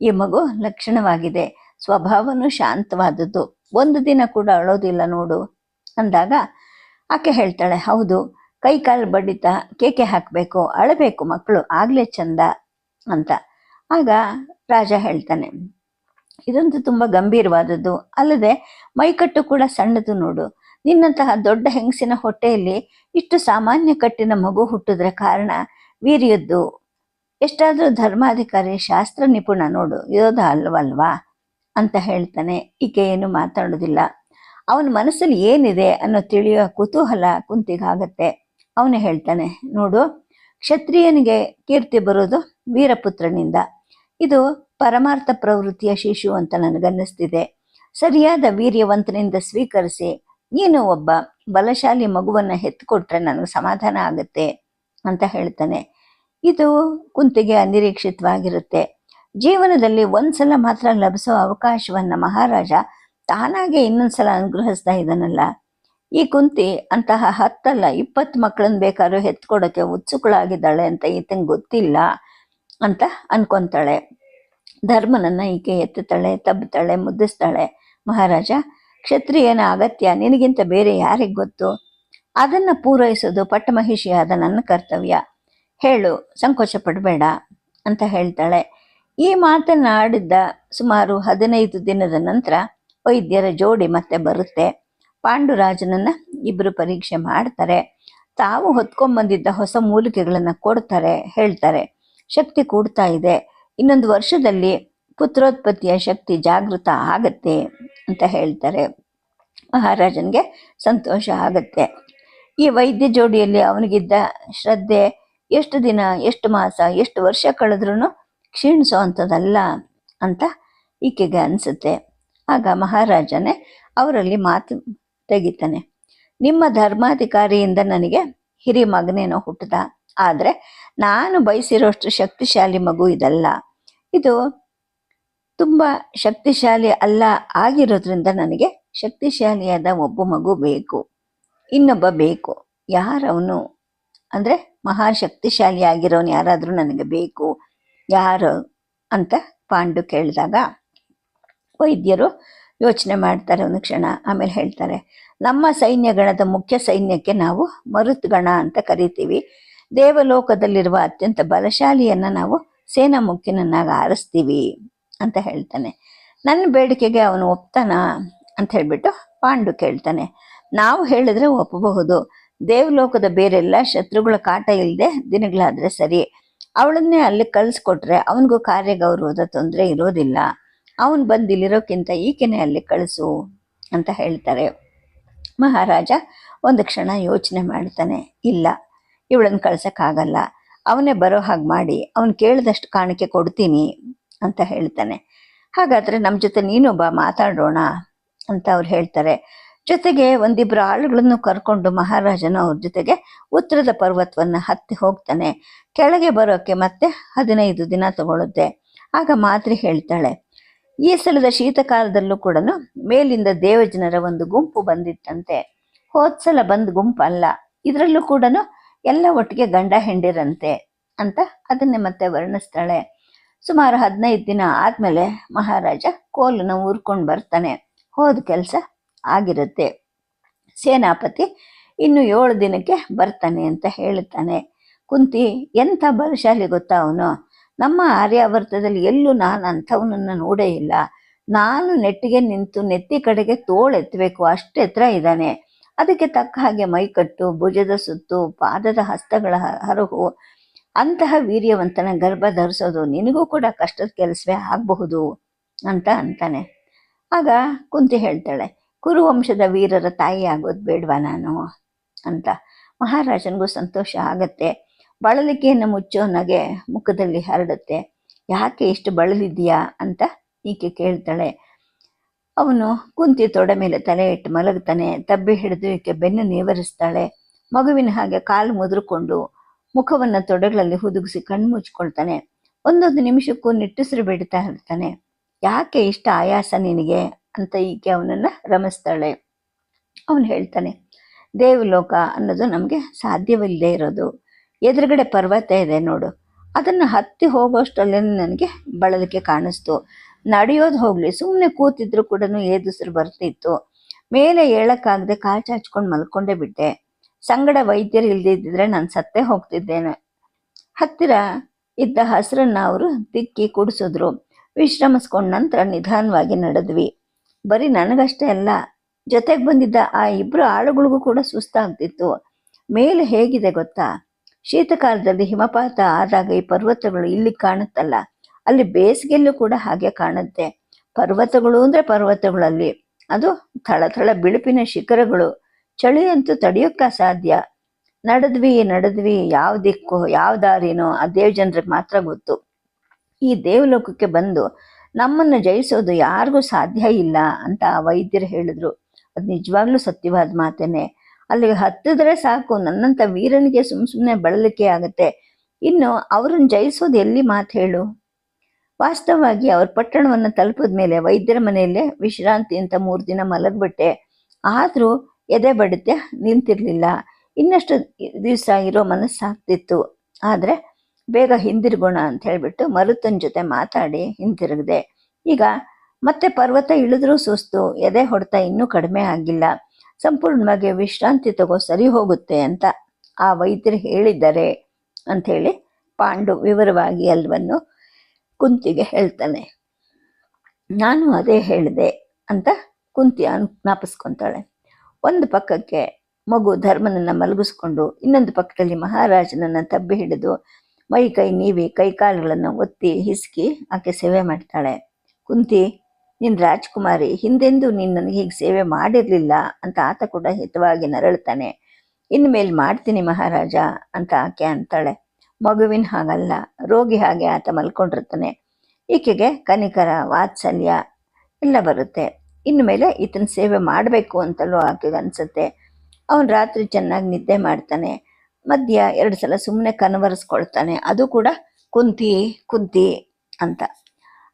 ಈ ಮಗು ಲಕ್ಷಣವಾಗಿದೆ. ಸ್ವಭಾವನು ಶಾಂತವಾದದ್ದು. ಒಂದು ದಿನ ಕೂಡ ಅಳೋದಿಲ್ಲ ನೋಡು. ಅಂದಾಗ ಆಕೆ ಹೇಳ್ತಾಳೆ, ಹೌದು ಕೈ ಕಾಲು ಬಡಿತ ಕೇಕೆ ಹಾಕಬೇಕು, ಅಳಬೇಕು ಮಕ್ಕಳು ಆಗ್ಲೇ ಚಂದ ಅಂತ. ಆಗ ರಾಜ ಹೇಳ್ತಾನೆ ಇದಂತೂ ತುಂಬ ಗಂಭೀರವಾದದ್ದು. ಅಲ್ಲದೆ ಮೈಕಟ್ಟು ಕೂಡ ಸಣ್ಣದು ನೋಡು. ನಿನ್ನಂತಹ ದೊಡ್ಡ ಹೆಂಗಸಿನ ಹೊಟ್ಟೆಯಲ್ಲಿ ಇಷ್ಟು ಸಾಮಾನ್ಯ ಕಟ್ಟಿನ ಮಗು ಹುಟ್ಟಿದ್ರೆ ಕಾರಣ ವೀರ್ಯದ್ದು. ಎಷ್ಟಾದರೂ ಧರ್ಮಾಧಿಕಾರಿ, ಶಾಸ್ತ್ರ ನಿಪುಣ ನೋಡು. ಯೋಧ ಅಲ್ವಲ್ವಾ ಅಂತ ಹೇಳ್ತಾನೆ. ಈಕೆ ಏನು ಮಾತಾಡೋದಿಲ್ಲ. ಅವನ ಮನಸ್ಸಲ್ಲಿ ಏನಿದೆ ಅನ್ನೋ ತಿಳಿಯೋ ಕುತೂಹಲ ಕುಂತಿಗಾಗತ್ತೆ. ಅವನು ಹೇಳ್ತಾನೆ, ನೋಡು, ಕ್ಷತ್ರಿಯನಿಗೆ ಕೀರ್ತಿ ಬರೋದು ವೀರಪುತ್ರನಿಂದ. ಇದು ಪರಮಾರ್ಥ ಪ್ರವೃತ್ತಿಯ ಶಿಶು ಅಂತ ನನಗನ್ನಿಸ್ತಿದೆ. ಸರಿಯಾದ ವೀರ್ಯವಂತನಿಂದ ಸ್ವೀಕರಿಸಿ, ನೀನು ಒಬ್ಬ ಬಲಶಾಲಿ ಮಗುವನ್ನ ಹೆತ್ತುಕೊಟ್ರೆ ನನಗೆ ಸಮಾಧಾನ ಆಗುತ್ತೆ ಅಂತ ಹೇಳ್ತಾನೆ. ಇದು ಕುಂತಿಗೆ ಅನಿರೀಕ್ಷಿತವಾಗಿರುತ್ತೆ. ಜೀವನದಲ್ಲಿ ಒಂದ್ಸಲ ಮಾತ್ರ ಲಭಿಸೋ ಅವಕಾಶವನ್ನ ಮಹಾರಾಜ ತಾನಾಗೆ ಇನ್ನೊಂದ್ಸಲ ಅನುಗ್ರಹಿಸ್ತಾ ಇದ್ದಾನಲ್ಲ. ಈ ಕುಂತಿ ಅಂತಹ ಹತ್ತಲ್ಲ ಇಪ್ಪತ್ತು ಮಕ್ಕಳನ್ನ ಬೇಕಾದ್ರೂ ಹೆತ್ಕೊಡೋಕೆ ಉತ್ಸುಕಳಾಗಿದ್ದಾಳೆ ಅಂತ ಈತಂಗೆ ಗೊತ್ತಿಲ್ಲ ಅಂತ ಅನ್ಕೊಂತಾಳೆ. ಧರ್ಮನನ್ನ ಈಕೆ ಎತ್ತುತ್ತಾಳೆ ತಬ್ಬುತ್ತಾಳೆ ಮುದ್ದಿಸ್ತಾಳೆ. ಮಹಾರಾಜ, ಕ್ಷತ್ರಿಯನ ಅಗತ್ಯ ನಿನಗಿಂತ ಬೇರೆ ಯಾರಿಗೆ ಗೊತ್ತು? ಅದನ್ನ ಪೂರೈಸೋದು ಪಟ್ಟಮಹಿಷಿಯಾದ ನನ್ನ ಕರ್ತವ್ಯ. ಹೇಳು, ಸಂಕೋಚ ಪಡಬೇಡ ಅಂತ ಹೇಳ್ತಾಳೆ. ಈ ಮಾತನಾಡಿದ್ದ ಸುಮಾರು ಹದಿನೈದು ದಿನದ ನಂತರ ವೈದ್ಯರ ಜೋಡಿ ಮತ್ತೆ ಬರುತ್ತೆ. ಪಾಂಡುರಾಜನನ್ನ ಇಬ್ರು ಪರೀಕ್ಷೆ ಮಾಡ್ತಾರೆ. ತಾವು ಹೊತ್ಕೊಂಡ್ಬಂದಿದ್ದ ಹೊಸ ಮೂಲಿಕೆಗಳನ್ನ ಕೊಡ್ತಾರೆ, ಹೇಳ್ತಾರೆ. ಶಕ್ತಿ ಕೂಡ್ತಾ ಇದೆ. ಇನ್ನೊಂದು ವರ್ಷದಲ್ಲಿ ಪುತ್ರೋತ್ಪತ್ತಿಯ ಶಕ್ತಿ ಜಾಗೃತ ಆಗತ್ತೆ ಅಂತ ಹೇಳ್ತಾರೆ. ಮಹಾರಾಜನ್ಗೆ ಸಂತೋಷ ಆಗತ್ತೆ. ಈ ವೈದ್ಯ ಜೋಡಿಯಲ್ಲಿ ಅವನಿಗಿದ್ದ ಶ್ರದ್ಧೆ, ಎಷ್ಟು ದಿನ, ಎಷ್ಟು ಮಾಸ, ಎಷ್ಟು ವರ್ಷ ಕಳೆದ್ರೂ ಕ್ಷೀಣಿಸೋ ಅಂಥದ್ದಲ್ಲ ಅಂತ ಈಕೆಗೆ ಅನಿಸುತ್ತೆ. ಆಗ ಮಹಾರಾಜನೇ ಅವರಲ್ಲಿ ಮಾತು ತೆಗಿತಾನೆ. ನಿಮ್ಮ ಧರ್ಮಾಧಿಕಾರಿಯಿಂದ ನನಗೆ ಹಿರಿ ಮಗನೇನೋ ಹುಟ್ಟದ. ಆದರೆ ನಾನು ಬಯಸಿರೋಷ್ಟು ಶಕ್ತಿಶಾಲಿ ಮಗು ಇದಲ್ಲ. ಇದು ತುಂಬ ಶಕ್ತಿಶಾಲಿ ಅಲ್ಲ ಆಗಿರೋದ್ರಿಂದ ನನಗೆ ಶಕ್ತಿಶಾಲಿಯಾದ ಒಬ್ಬ ಮಗು ಬೇಕು. ಇನ್ನೊಬ್ಬ ಬೇಕು. ಯಾರವನು? ಅಂದರೆ ಮಹಾಶಕ್ತಿಶಾಲಿ ಆಗಿರೋನು ಯಾರಾದರೂ ನನಗೆ ಬೇಕು. ಯಾರು ಅಂತ ಪಾಂಡು ಕೇಳಿದಾಗ ವೈದ್ಯರು ಯೋಚನೆ ಮಾಡ್ತಾರೆ ಒಂದು ಕ್ಷಣ. ಆಮೇಲೆ ಹೇಳ್ತಾರೆ, ನಮ್ಮ ಸೈನ್ಯಗಣದ ಮುಖ್ಯ ಸೈನ್ಯಕ್ಕೆ ನಾವು ಮರುತ್ಗಣ ಅಂತ ಕರಿತೀವಿ. ದೇವಲೋಕದಲ್ಲಿರುವ ಅತ್ಯಂತ ಬಲಶಾಲಿಯನ್ನು ನಾವು ಸೇನಾ ಮುಖ್ಯನನ್ನಾಗಿ ಆರಿಸ್ತೀವಿ ಅಂತ ಹೇಳ್ತಾನೆ. ನನ್ನ ಬೇಡಿಕೆಗೆ ಅವನು ಒಪ್ತಾನ ಅಂತ ಹೇಳ್ಬಿಟ್ಟು ಪಾಂಡು ಕೇಳ್ತಾನೆ, ನಾವು ಹೇಳಿದ್ರೆ ಒಪ್ಪಬಹುದು. ದೇವಲೋಕದ ಬೇರೆಲ್ಲ ಶತ್ರುಗಳ ಕಾಟ ಇಲ್ಲದೆ ದಿನಗಳಾದರೆ ಸರಿ. ಅವಳನ್ನೇ ಅಲ್ಲಿ ಕಳಿಸ್ಕೊಟ್ರೆ ಅವನಿಗೂ ಕಾರ್ಯಗೌರವದ ತೊಂದರೆ ಇರೋದಿಲ್ಲ. ಅವನು ಬಂದು ಇಲ್ಲಿರೋಕ್ಕಿಂತ ಈಕೆನೆ ಅಲ್ಲಿ ಕಳಿಸು ಅಂತ ಹೇಳ್ತಾರೆ. ಮಹಾರಾಜ ಒಂದು ಕ್ಷಣ ಯೋಚನೆ ಮಾಡ್ತಾನೆ, ಇಲ್ಲ ಇವಳನ್ನು ಕಳ್ಸೋಕ್ಕಾಗಲ್ಲ. ಅವನೇ ಬರೋ ಹಾಗೆ ಮಾಡಿ, ಅವನು ಕೇಳಿದಷ್ಟು ಕಾಣಿಕೆ ಕೊಡ್ತೀನಿ ಅಂತ ಹೇಳ್ತಾನೆ. ಹಾಗಾದರೆ ನಮ್ಮ ಜೊತೆ ನೀನು ಬಾ ಮಾತಾಡೋಣ ಅಂತ ಅವ್ರು ಹೇಳ್ತಾರೆ. ಜೊತೆಗೆ ಒಂದಿಬ್ಬರು ಆಳುಗಳನ್ನು ಕರ್ಕೊಂಡು ಮಹಾರಾಜನು ಅವ್ರ ಜೊತೆಗೆ ಉತ್ತರದ ಪರ್ವತವನ್ನು ಹತ್ತಿ ಹೋಗ್ತಾನೆ. ಕೆಳಗೆ ಬರೋಕ್ಕೆ ಮತ್ತೆ ಹದಿನೈದು ದಿನ ತಗೊಳುತ್ತೆ. ಆಗ ಮಾತ್ರಿ ಹೇಳ್ತಾಳೆ, ಈ ಸಲದ ಶೀತಕಾಲದಲ್ಲೂ ಕೂಡ ಮೇಲಿಂದ ದೇವಜನರ ಒಂದು ಗುಂಪು ಬಂದಿತ್ತಂತೆ. ಹೋದ್ಸಲ ಬಂದ ಗುಂಪು ಅಲ್ಲ, ಇದರಲ್ಲೂ ಕೂಡ ಎಲ್ಲ ಒಟ್ಟಿಗೆ ಗಂಡ ಹೆಂಡಿರಂತೆ ಅಂತ ಅದನ್ನೇ ಮತ್ತೆ ವರ್ಣಿಸ್ತಾಳೆ. ಸುಮಾರು ಹದಿನೈದು ದಿನ ಆದಮೇಲೆ ಮಹಾರಾಜ ಕೋಲನ್ನು ಊರ್ಕೊಂಡು ಬರ್ತಾನೆ. ಹೋದ ಕೆಲಸ ಆಗಿರುತ್ತೆ. ಸೇನಾಪತಿ ಇನ್ನು ಏಳು ದಿನಕ್ಕೆ ಬರ್ತಾನೆ ಅಂತ ಹೇಳುತ್ತಾನೆ. ಕುಂತಿ, ಎಂಥ ಬಲಶಾಲಿ ಗೊತ್ತಾ ಅವನು? ನಮ್ಮ ಆರ್ಯಾವರ್ತದಲ್ಲಿ ಎಲ್ಲೂ ನಾನು ಅಂಥವನನ್ನು ನೋಡೇ ಇಲ್ಲ. ನಾನು ನೆಟ್ಟಿಗೆ ನಿಂತು ನೆತ್ತಿ ಕಡೆಗೆ ತೋಳೆತ್ತಬೇಕು ಅಷ್ಟು ಎತ್ತರ ಇದ್ದಾನೆ. ಅದಕ್ಕೆ ತಕ್ಕ ಹಾಗೆ ಮೈಕಟ್ಟು ಭುಜದ ಸುತ್ತು, ಪಾದದ ಹಸ್ತಗಳ ಹರಹು, ಅಂತಹ ವೀರ್ಯವಂತನ ಗರ್ಭ ಧರಿಸೋದು ನಿನಗೂ ಕೂಡ ಕಷ್ಟದ ಕೆಲಸವೇ ಆಗಬಹುದು ಅಂತ ಅಂತಾನೆ. ಆಗ ಕುಂತಿ ಹೇಳ್ತಾಳೆ ಕುರುವಂಶದ ವೀರರ ತಾಯಿ ಆಗೋದು ಬೇಡ್ವಾ ನಾನು ಅಂತ. ಮಹಾರಾಜನಿಗೂ ಸಂತೋಷ ಆಗತ್ತೆ. ಬಳಲಿಕೆಯನ್ನು ಮುಚ್ಚೋ ನಗೆ ಮುಖದಲ್ಲಿ ಹರಡುತ್ತೆ. ಯಾಕೆ ಇಷ್ಟು ಬಳಲಿದ್ಯಾ ಅಂತ ಈಕೆ ಕೇಳ್ತಾಳೆ. ಅವನು ಕುಂತಿ ತೊಡೆ ಮೇಲೆ ತಲೆ ಇಟ್ಟು ಮಲಗ್ತಾನೆ. ತಬ್ಬಿ ಹಿಡಿದು ಈಕೆ ಬೆನ್ನು ನೇವರಿಸ್ತಾಳೆ. ಮಗುವಿನ ಹಾಗೆ ಕಾಲು ಮುದುರ್ಕೊಂಡು ಮುಖವನ್ನು ತೊಡೆಗಳಲ್ಲಿ ಹುದುಗಿಸಿ ಕಣ್ಣು ಮುಚ್ಕೊಳ್ತಾನೆ. ಒಂದೊಂದು ನಿಮಿಷಕ್ಕೂ ನಿಟ್ಟುಸಿರು ಬಿಡ್ತಾ ಇರ್ತಾನೆ. ಯಾಕೆ ಇಷ್ಟ ಆಯಾಸ ನಿನಗೆ? ಅಂತ ಈಕೆ ಅವನನ್ನ ರಮಿಸ್ತಾಳೆ. ಅವನು ಹೇಳ್ತಾನೆ, ದೇವಲೋಕ ಅನ್ನೋದು ನಮಗೆ ಸಾಧ್ಯವಿಲ್ಲದೆ ಇರೋದು. ಎದುರುಗಡೆ ಪರ್ವತ ಇದೆ ನೋಡು. ಅದನ್ನು ಹತ್ತಿ ಹೋಗೋಷ್ಟಲ್ಲೇ ನನಗೆ ಬಳಲಿಕೆ ಕಾಣಿಸ್ತು. ನಡೆಯೋದು ಹೋಗ್ಲಿ ಸುಮ್ಮನೆ ಕೂತಿದ್ರು ಕೂಡ ಏದುಸಿರು ಬರ್ತಿತ್ತು. ಮೇಲೆ ಹೇಳೋಕ್ಕಾಗದೆ ಕಾಲು ಚಾಚ್ಕೊಂಡು ಮಲ್ಕೊಂಡೇ ಬಿಟ್ಟೆ. ಸಂಗಡ ವೈದ್ಯರು ಇಲ್ದಿದ್ರೆ ನಾನು ಸತ್ತೇ ಹೋಗ್ತಿದ್ದೇನೆ. ಹತ್ತಿರ ಇದ್ದ ಹಸಿರನ್ನ ಅವರು ತಿಕ್ಕಿ ಕುಡಿಸಿದ್ರು. ವಿಶ್ರಮಿಸ್ಕೊಂಡ ನಂತರ ನಿಧಾನವಾಗಿ ನಡೆದ್ವಿ. ಬರೀ ನನಗಷ್ಟೇ ಅಲ್ಲ, ಜೊತೆಗೆ ಬಂದಿದ್ದ ಆ ಇಬ್ರು ಆಳುಗಳಿಗೂ ಕೂಡ ಸುಸ್ತಾಗ್ತಿತ್ತು. ಮೇಲೆ ಹೇಗಿದೆ ಗೊತ್ತಾ? ಶೀತಕಾಲದಲ್ಲಿ ಹಿಮಪಾತ ಆದಾಗ ಈ ಪರ್ವತಗಳು ಇಲ್ಲಿ ಕಾಣುತ್ತಲ್ಲ, ಅಲ್ಲಿ ಬೇಸಿಗೆಯಲ್ಲೂ ಕೂಡ ಹಾಗೆ ಕಾಣುತ್ತೆ. ಪರ್ವತಗಳು ಅಂದ್ರೆ ಪರ್ವತಗಳಲ್ಲಿ, ಅದು ಥಳಥಳ ಬಿಳುಪಿನ ಶಿಖರಗಳು. ಚಳಿ ಅಂತೂ ತಡೆಯೋಕ್ಕ ಸಾಧ್ಯ ನಡೆದ್ವಿ ನಡೆದ್ವಿ, ಯಾವ ದಿಕ್ಕು, ಯಾವ ದಾರಿನೋ, ಆ ದೇವ್ ಜನರಿಗೆ ಮಾತ್ರ ಗೊತ್ತು. ಈ ದೇವಲೋಕಕ್ಕೆ ಬಂದು ನಮ್ಮನ್ನು ಜಯಿಸೋದು ಯಾರಿಗೂ ಸಾಧ್ಯ ಇಲ್ಲ ಅಂತ ವೈದ್ಯರು ಹೇಳಿದ್ರು. ಅದು ನಿಜವಾಗ್ಲೂ ಸತ್ಯವಾದ ಮಾತೇನೆ. ಅಲ್ಲಿಗೆ ಹತ್ತಿದ್ರೆ ಸಾಕು ನನ್ನಂತ ವೀರನಿಗೆ ಸುಮ್ಮ ಸುಮ್ಮನೆ ಬಳಲಿಕೆ ಆಗುತ್ತೆ. ಇನ್ನು ಅವ್ರನ್ನ ಜಯಿಸೋದು ಎಲ್ಲಿ ಮಾತು ಹೇಳು? ವಾಸ್ತವವಾಗಿ ಅವ್ರ ಪಟ್ಟಣವನ್ನು ತಲುಪಿದ ಮೇಲೆ ವೈದ್ಯರ ಮನೆಯಲ್ಲೇ ವಿಶ್ರಾಂತಿ ಅಂತ ಮೂರು ದಿನ ಮಲಗ್ಬಿಟ್ಟೆ. ಆದರೂ ಎದೆ ಬಡಿತೆ ನಿಂತಿರಲಿಲ್ಲ. ಇನ್ನಷ್ಟು ದಿವಸ ಇರೋ ಮನಸ್ಸಾಗ್ತಿತ್ತು. ಆದರೆ ಬೇಗ ಹಿಂದಿರುಗೋಣ ಅಂತ ಹೇಳಿಬಿಟ್ಟು ಮರುತನ ಜೊತೆ ಮಾತಾಡಿ ಹಿಂತಿರುಗಿದೆ. ಈಗ ಮತ್ತೆ ಪರ್ವತ ಇಳಿದ್ರೂ ಸುಸ್ತು, ಎದೆ ಹೊಡೆತ ಇನ್ನೂ ಕಡಿಮೆ ಆಗಿಲ್ಲ. ಸಂಪೂರ್ಣವಾಗಿ ವಿಶ್ರಾಂತಿ ತಗೋ ಸರಿ ಹೋಗುತ್ತೆ ಅಂತ ಆ ವೈದ್ಯರು ಹೇಳಿದ್ದಾರೆ ಅಂಥೇಳಿ ಪಾಂಡು ವಿವರವಾಗಿ ಎಲ್ಲವನ್ನು ಕುಂತಿಗೆ ಹೇಳ್ತಾನೆ. ನಾನು ಅದೇ ಹೇಳಿದೆ ಅಂತ ಕುಂತಿ ಅನ್ ಜ್ಞಾಪಿಸ್ಕೊಂತಾಳೆ ಒಂದು ಪಕ್ಕಕ್ಕೆ ಮಗು ಧರ್ಮನನ್ನ ಮಲಗಿಸ್ಕೊಂಡು, ಇನ್ನೊಂದು ಪಕ್ಕದಲ್ಲಿ ಮಹಾರಾಜನನ್ನ ತಬ್ಬಿ ಹಿಡಿದು ಮೈ ಕೈ ನೀವಿ, ಕೈ ಕಾಲುಗಳನ್ನು ಒತ್ತಿ ಹಿಸುಕಿ ಆಕೆ ಸೇವೆ ಮಾಡ್ತಾಳೆ. ಕುಂತಿ ನಿನ್ನ ರಾಜ್ಕುಮಾರಿ, ಹಿಂದೆಂದು ನೀನು ನನಗೆ ಹೀಗೆ ಸೇವೆ ಮಾಡಿರಲಿಲ್ಲ ಅಂತ ಆತ ಕೂಡ ಹಿತವಾಗಿ ನರಳ್ತಾನೆ. ಇನ್ಮೇಲೆ ಮಾಡ್ತೀನಿ ಮಹಾರಾಜ ಅಂತ ಆಕೆ ಅಂತಾಳೆ. ಮಗುವಿನ ಹಾಗಲ್ಲ, ರೋಗಿ ಹಾಗೆ ಆತ ಮಲ್ಕೊಂಡಿರ್ತಾನೆ. ಈಕೆಗೆ ಕನಿಕರ, ವಾತ್ಸಲ್ಯ ಎಲ್ಲ ಬರುತ್ತೆ. ಇನ್ಮೇಲೆ ಈತನ ಸೇವೆ ಮಾಡಬೇಕು ಅಂತಲೂ ಆಕೆಗೆ ಅನ್ಸುತ್ತೆ ಅವನು ರಾತ್ರಿ ಚೆನ್ನಾಗಿ ನಿದ್ದೆ ಮಾಡ್ತಾನೆ. ಮಧ್ಯ ಎರಡು ಸಲ ಸುಮ್ಮನೆ ಕನವರಿಸ್ಕೊಳ್ತಾನೆ. ಅದು ಕೂಡ ಕುಂತಿ ಕುಂತಿ ಅಂತ.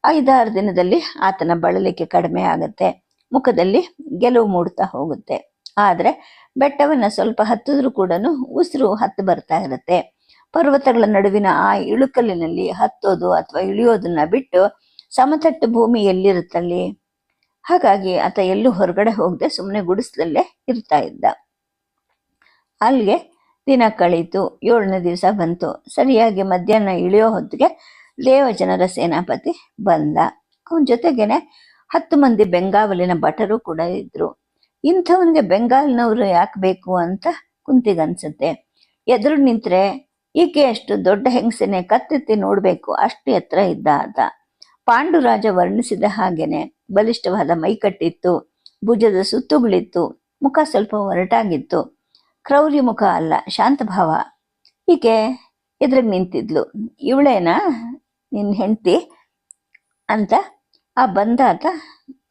ಐದಾರು ದಿನದಲ್ಲಿ ಆತನ ಬಳಲಿಕೆ ಕಡಿಮೆ ಆಗುತ್ತೆ. ಮುಖದಲ್ಲಿ ಗೆಲುವು ಮೂಡ್ತಾ ಹೋಗುತ್ತೆ. ಆದರೆ ಬೆಟ್ಟವನ್ನು ಸ್ವಲ್ಪ ಹತ್ತಿದ್ರೂ ಕೂಡ ಉಸಿರು ಹತ್ತು ಬರ್ತಾ ಇರುತ್ತೆ. ಪರ್ವತಗಳ ನಡುವಿನ ಆ ಇಳುಕಲಿನಲ್ಲಿ ಹತ್ತೋದು ಅಥವಾ ಇಳಿಯೋದನ್ನ ಬಿಟ್ಟು ಸಮತಟ್ಟು ಭೂಮಿ ಎಲ್ಲಿರುತ್ತಲ್ಲಿ? ಹಾಗಾಗಿ ಆತ ಎಲ್ಲೂ ಹೊರಗಡೆ ಹೋಗದೆ ಸುಮ್ಮನೆ ಗುಡಿಸ್ಲಲ್ಲೇ ಇರ್ತಾ ಇದ್ದ. ಅಲ್ಲಿಗೆ ದಿನ ಕಳೀತು, ಏಳನೇ ದಿವಸ ಬಂತು. ಸರಿಯಾಗಿ ಮಧ್ಯಾಹ್ನ ಇಳಿಯೋ ಹೊತ್ತಿಗೆ ದೇವಜನರ ಸೇನಾಪತಿ ಬಂದ. ಅವನ ಜೊತೆಗೇನೆ ಹತ್ತು ಮಂದಿ ಬೆಂಗಾವಲಿನ ಭಟರು ಕೂಡ ಇದ್ರು. ಇಂಥವನಿಗೆ ಬೆಂಗಾಲ್ನವರು ಯಾಕೆ ಬೇಕು ಅಂತ ಕುಂತಿಗನ್ಸುತ್ತೆ. ಎದುರು ನಿಂತರೆ, ಈಕೆ ಅಷ್ಟು ದೊಡ್ಡ ಹೆಂಗಸನೆ ಕತ್ತೆತ್ತಿ ನೋಡಬೇಕು, ಅಷ್ಟು ಎತ್ತರ ಇದ್ದ ಆತ ಪಾಂಡುರಾಜ ವರ್ಣಿಸಿದ ಹಾಗೇನೆ, ಬಲಿಷ್ಠವಾದ ಮೈಕಟ್ಟಿತ್ತು, ಭುಜದ ಸುತ್ತುಗಳಿತ್ತು, ಮುಖ ಸ್ವಲ್ಪ ಒರಟಾಗಿತ್ತು. ಕ್ರೌರ್ಯ ಮುಖ ಅಲ್ಲ ಶಾಂತಭಾವ ಈಕೆ ಎದುರಿಗೆ ನಿಂತಿದ್ಲು. ಇವಳೇನಾ? ನಿನ್ನ ಹೆಂಡತಿ ಅಂತ ಆ ಬಂದಾತ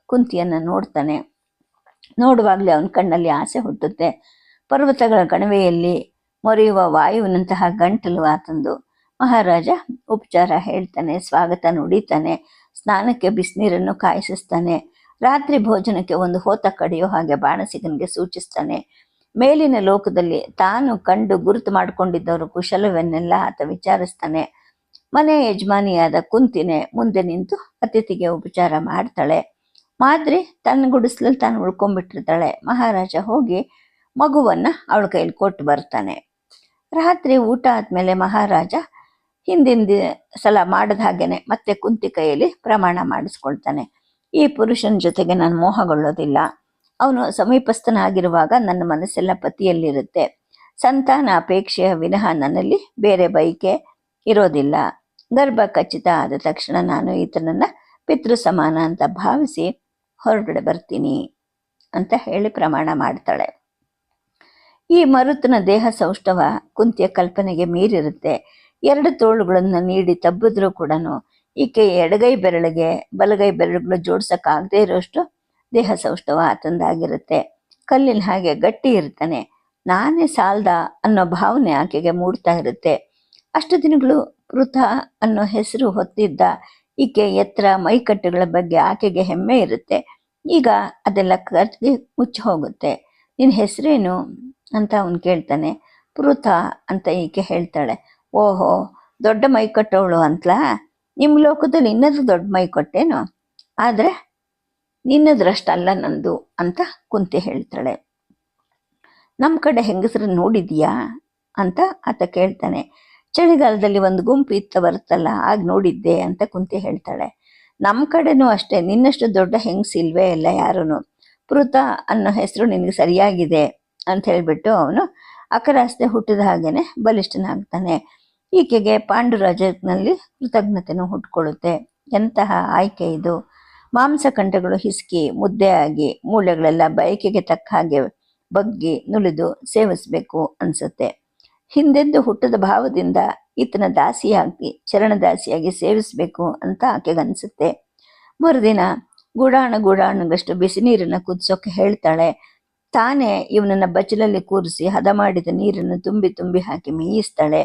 ಕುಂತಿಯನ್ನು ನೋಡ್ತಾನೆ. ನೋಡುವಾಗಲೇ ಅವನ ಕಣ್ಣಲ್ಲಿ ಆಸೆ ಹುಟ್ಟುತ್ತೆ. ಪರ್ವತಗಳ ಕಣಿವೆಯಲ್ಲಿ ಮೊರೆಯುವ ವಾಯುವಿನಂತಹ ಗಂಟಲು ಆತಂದು ಮಹಾರಾಜ ಉಪಚಾರ ಹೇಳ್ತಾನೆ ಸ್ವಾಗತ ನುಡಿತಾನೆ, ಸ್ನಾನಕ್ಕೆ ಬಿಸಿನೀರನ್ನು ಕಾಯಿಸಿಸ್ತಾನೆ ರಾತ್ರಿ ಭೋಜನಕ್ಕೆ ಒಂದು ಹೋತ ಕಡಿಯೋ ಹಾಗೆ ಬಾಣಸಿಗನಿಗೆ ಸೂಚಿಸ್ತಾನೆ. ಮೇಲಿನ ಲೋಕದಲ್ಲಿ ತಾನು ಕಂಡು ಗುರುತು ಮಾಡಿಕೊಂಡಿದ್ದವರು ಕುಶಲವನ್ನೆಲ್ಲ ಆತ ವಿಚಾರಿಸ್ತಾನೆ. ಮನೆ ಯಜಮಾನಿಯಾದ ಕುಂತಿನೇ ಮುಂದೆ ನಿಂತು ಅತಿಥಿಗೆ ಉಪಚಾರ ಮಾಡ್ತಾಳೆ. ಮಾದ್ರಿ ತನ್ನ ಗುಡಿಸ್ಲಲ್ಲಿ ತಾನು ಉಳ್ಕೊಂಡ್ಬಿಟ್ಟಿರ್ತಾಳೆ. ಮಹಾರಾಜ ಹೋಗಿ ಮಗುವನ್ನ ಅವಳ ಕೈಲಿ ಕೊಟ್ಟು ಬರ್ತಾನೆ. ರಾತ್ರಿ ಊಟ ಆದಮೇಲೆ ಮಹಾರಾಜ ಹಿಂದಿನ ಸಲ ಮಾಡಿದ ಹಾಗೇನೆ ಮತ್ತೆ ಕುಂತಿ ಕೈಯಲ್ಲಿ ಪ್ರಮಾಣ ಮಾಡಿಸ್ಕೊಳ್ತಾನೆ. ಈ ಪುರುಷನ ಜೊತೆಗೆ ನಾನು ಮೋಹಗೊಳ್ಳೋದಿಲ್ಲ. ಅವನು ಸಮೀಪಸ್ಥನಾಗಿರುವಾಗ ನನ್ನ ಮನಸ್ಸೆಲ್ಲ ಪತಿಯಲ್ಲಿರುತ್ತೆ. ಸಂತಾನ ಅಪೇಕ್ಷೆಯ ವಿನಃ ನನ್ನಲ್ಲಿ ಬೇರೆ ಬೈಕೆ ಇರೋದಿಲ್ಲ. ಗರ್ಭ ಖಚಿತ ಆದ ತಕ್ಷಣ ನಾನು ಈತನನ್ನ ಪಿತೃ ಸಮಾನ ಅಂತ ಭಾವಿಸಿ ಹೊರಗಡೆ ಬರ್ತೀನಿ ಅಂತ ಹೇಳಿ ಪ್ರಮಾಣ ಮಾಡ್ತಾಳೆ. ಈ ಮರುತನ ದೇಹ ಸೌಷ್ಠವ ಕುಂತಿಯ ಕಲ್ಪನೆಗೆ ಮೀರಿರುತ್ತೆ. ಎರಡು ತೋಳುಗಳನ್ನು ನೀಡಿ ತಬ್ಬಿದ್ರೂ ಕೂಡ ಈಕೆ ಎಡಗೈ ಬೆರಳಿಗೆ ಬಲಗೈ ಬೆರಳುಗಳು ಜೋಡ್ಸೋಕ್ಕಾಗದೇ ಇರೋಷ್ಟು ದೇಹ ಸೌಷ್ಠವ ಆತಂದಾಗಿರುತ್ತೆ. ಕಲ್ಲಿನ ಹಾಗೆ ಗಟ್ಟಿ ಇರ್ತಾನೆ. ನಾನೇ ಸಾಲ್ದ ಅನ್ನೋ ಭಾವನೆ ಆಕೆಗೆ ಮೂಡ್ತಾ ಇರುತ್ತೆ. ಅಷ್ಟು ದಿನಗಳು ಪೃಥ ಅನ್ನೋ ಹೆಸರು ಹೊತ್ತಿದ್ದ ಈಕೆ ಎತ್ತರ ಮೈಕಟ್ಟುಗಳ ಬಗ್ಗೆ ಆಕೆಗೆ ಹೆಮ್ಮೆ ಇರುತ್ತೆ. ಈಗ ಅದೆಲ್ಲ ಕರ್ಗೆ ಮುಚ್ಚಿ ಹೋಗುತ್ತೆ. ನಿನ್ನ ಹೆಸರೇನು? ಅಂತ ಅವನು ಕೇಳ್ತಾನೆ. ಪೃಥ ಅಂತ ಈಕೆ ಹೇಳ್ತಾಳೆ. ಓಹೋ, ದೊಡ್ಡ ಮೈಕಟ್ಟವಳು ಅಂತಲಾ? ನಿಮ್ಮ ಲೋಕದಲ್ಲಿ ಇನ್ನದು ದೊಡ್ಡ ಮೈಕೊಟ್ಟೇನು? ಆದರೆ ನಿನ್ನದ್ರಷ್ಟಲ್ಲ ನಂದು ಅಂತ ಕುಂತಿ ಹೇಳ್ತಾಳೆ. ನಮ್ಮ ಕಡೆ ಹೆಂಗಸರನ್ನ ನೋಡಿದ್ಯಾ ಅಂತ ಆತ ಕೇಳ್ತಾನೆ. ಚಳಿಗಾಲದಲ್ಲಿ ಒಂದು ಗುಂಪು ಇತ್ತ ಬರುತ್ತಲ್ಲ, ಆಗ ನೋಡಿದ್ದೆ ಅಂತ ಕುಂತಿ ಹೇಳ್ತಾಳೆ. ನಮ್ಮ ಕಡೆನೂ ಅಷ್ಟೇ, ನಿನ್ನಷ್ಟು ದೊಡ್ಡ ಹೆಂಗಸಿಲ್ವೇ ಇಲ್ಲ ಯಾರೂ ಪೃತ ಅನ್ನೋ ಹೆಸರು ನಿನಗೆ ಸರಿಯಾಗಿದೆ ಅಂತ ಹೇಳ್ಬಿಟ್ಟು ಅವನು ಅಕರಾಸ್ತೆ ಹುಟ್ಟಿದ ಹಾಗೇನೆ ಬಲಿಷ್ಠನಾಗ್ತಾನೆ. ಈಕೆಗೆ ಪಾಂಡುರಾಜನಲ್ಲಿ ಕೃತಜ್ಞತೆನೂ ಹುಟ್ಕೊಳ್ಳುತ್ತೆ ಎಂತಹ ಆಯ್ಕೆ ಇದು. ಮಾಂಸಖಂಡಗಳು ಹಿಸುಕಿ ಮುದ್ದೆ ಆಗಿ ಮೂಳೆಗಳೆಲ್ಲ ಬಯಕೆಗೆ ತಕ್ಕ ಹಾಗೆ ಬಗ್ಗಿ ನುಳಿದು ಸೇವಿಸಬೇಕು ಅನಿಸುತ್ತೆ. ಹಿಂದೆಂದು ಹುಟ್ಟದ ಭಾವದಿಂದ ಈತನ ದಾಸಿಯಾಗಿ ಚರಣದಾಸಿಯಾಗಿ ಸೇವಿಸಬೇಕು ಅಂತ ಆಕೆಗೆ ಅನ್ಸುತ್ತೆ. ಮರುದಿನ ಗೂಡಾಣ ಗೂಡಾಣಗಷ್ಟು ಬಿಸಿ ನೀರನ್ನು ಕುದಿಸೋಕೆ ಹೇಳ್ತಾಳೆ, ತಾನೇ ಇವನನ್ನ ಬಚ್ಚಲಲ್ಲಿ ಕೂರಿಸಿ ಹದ ಮಾಡಿದ ನೀರನ್ನು ತುಂಬಿ ತುಂಬಿ ಹಾಕಿ ಮೇಯಿಸ್ತಾಳೆ.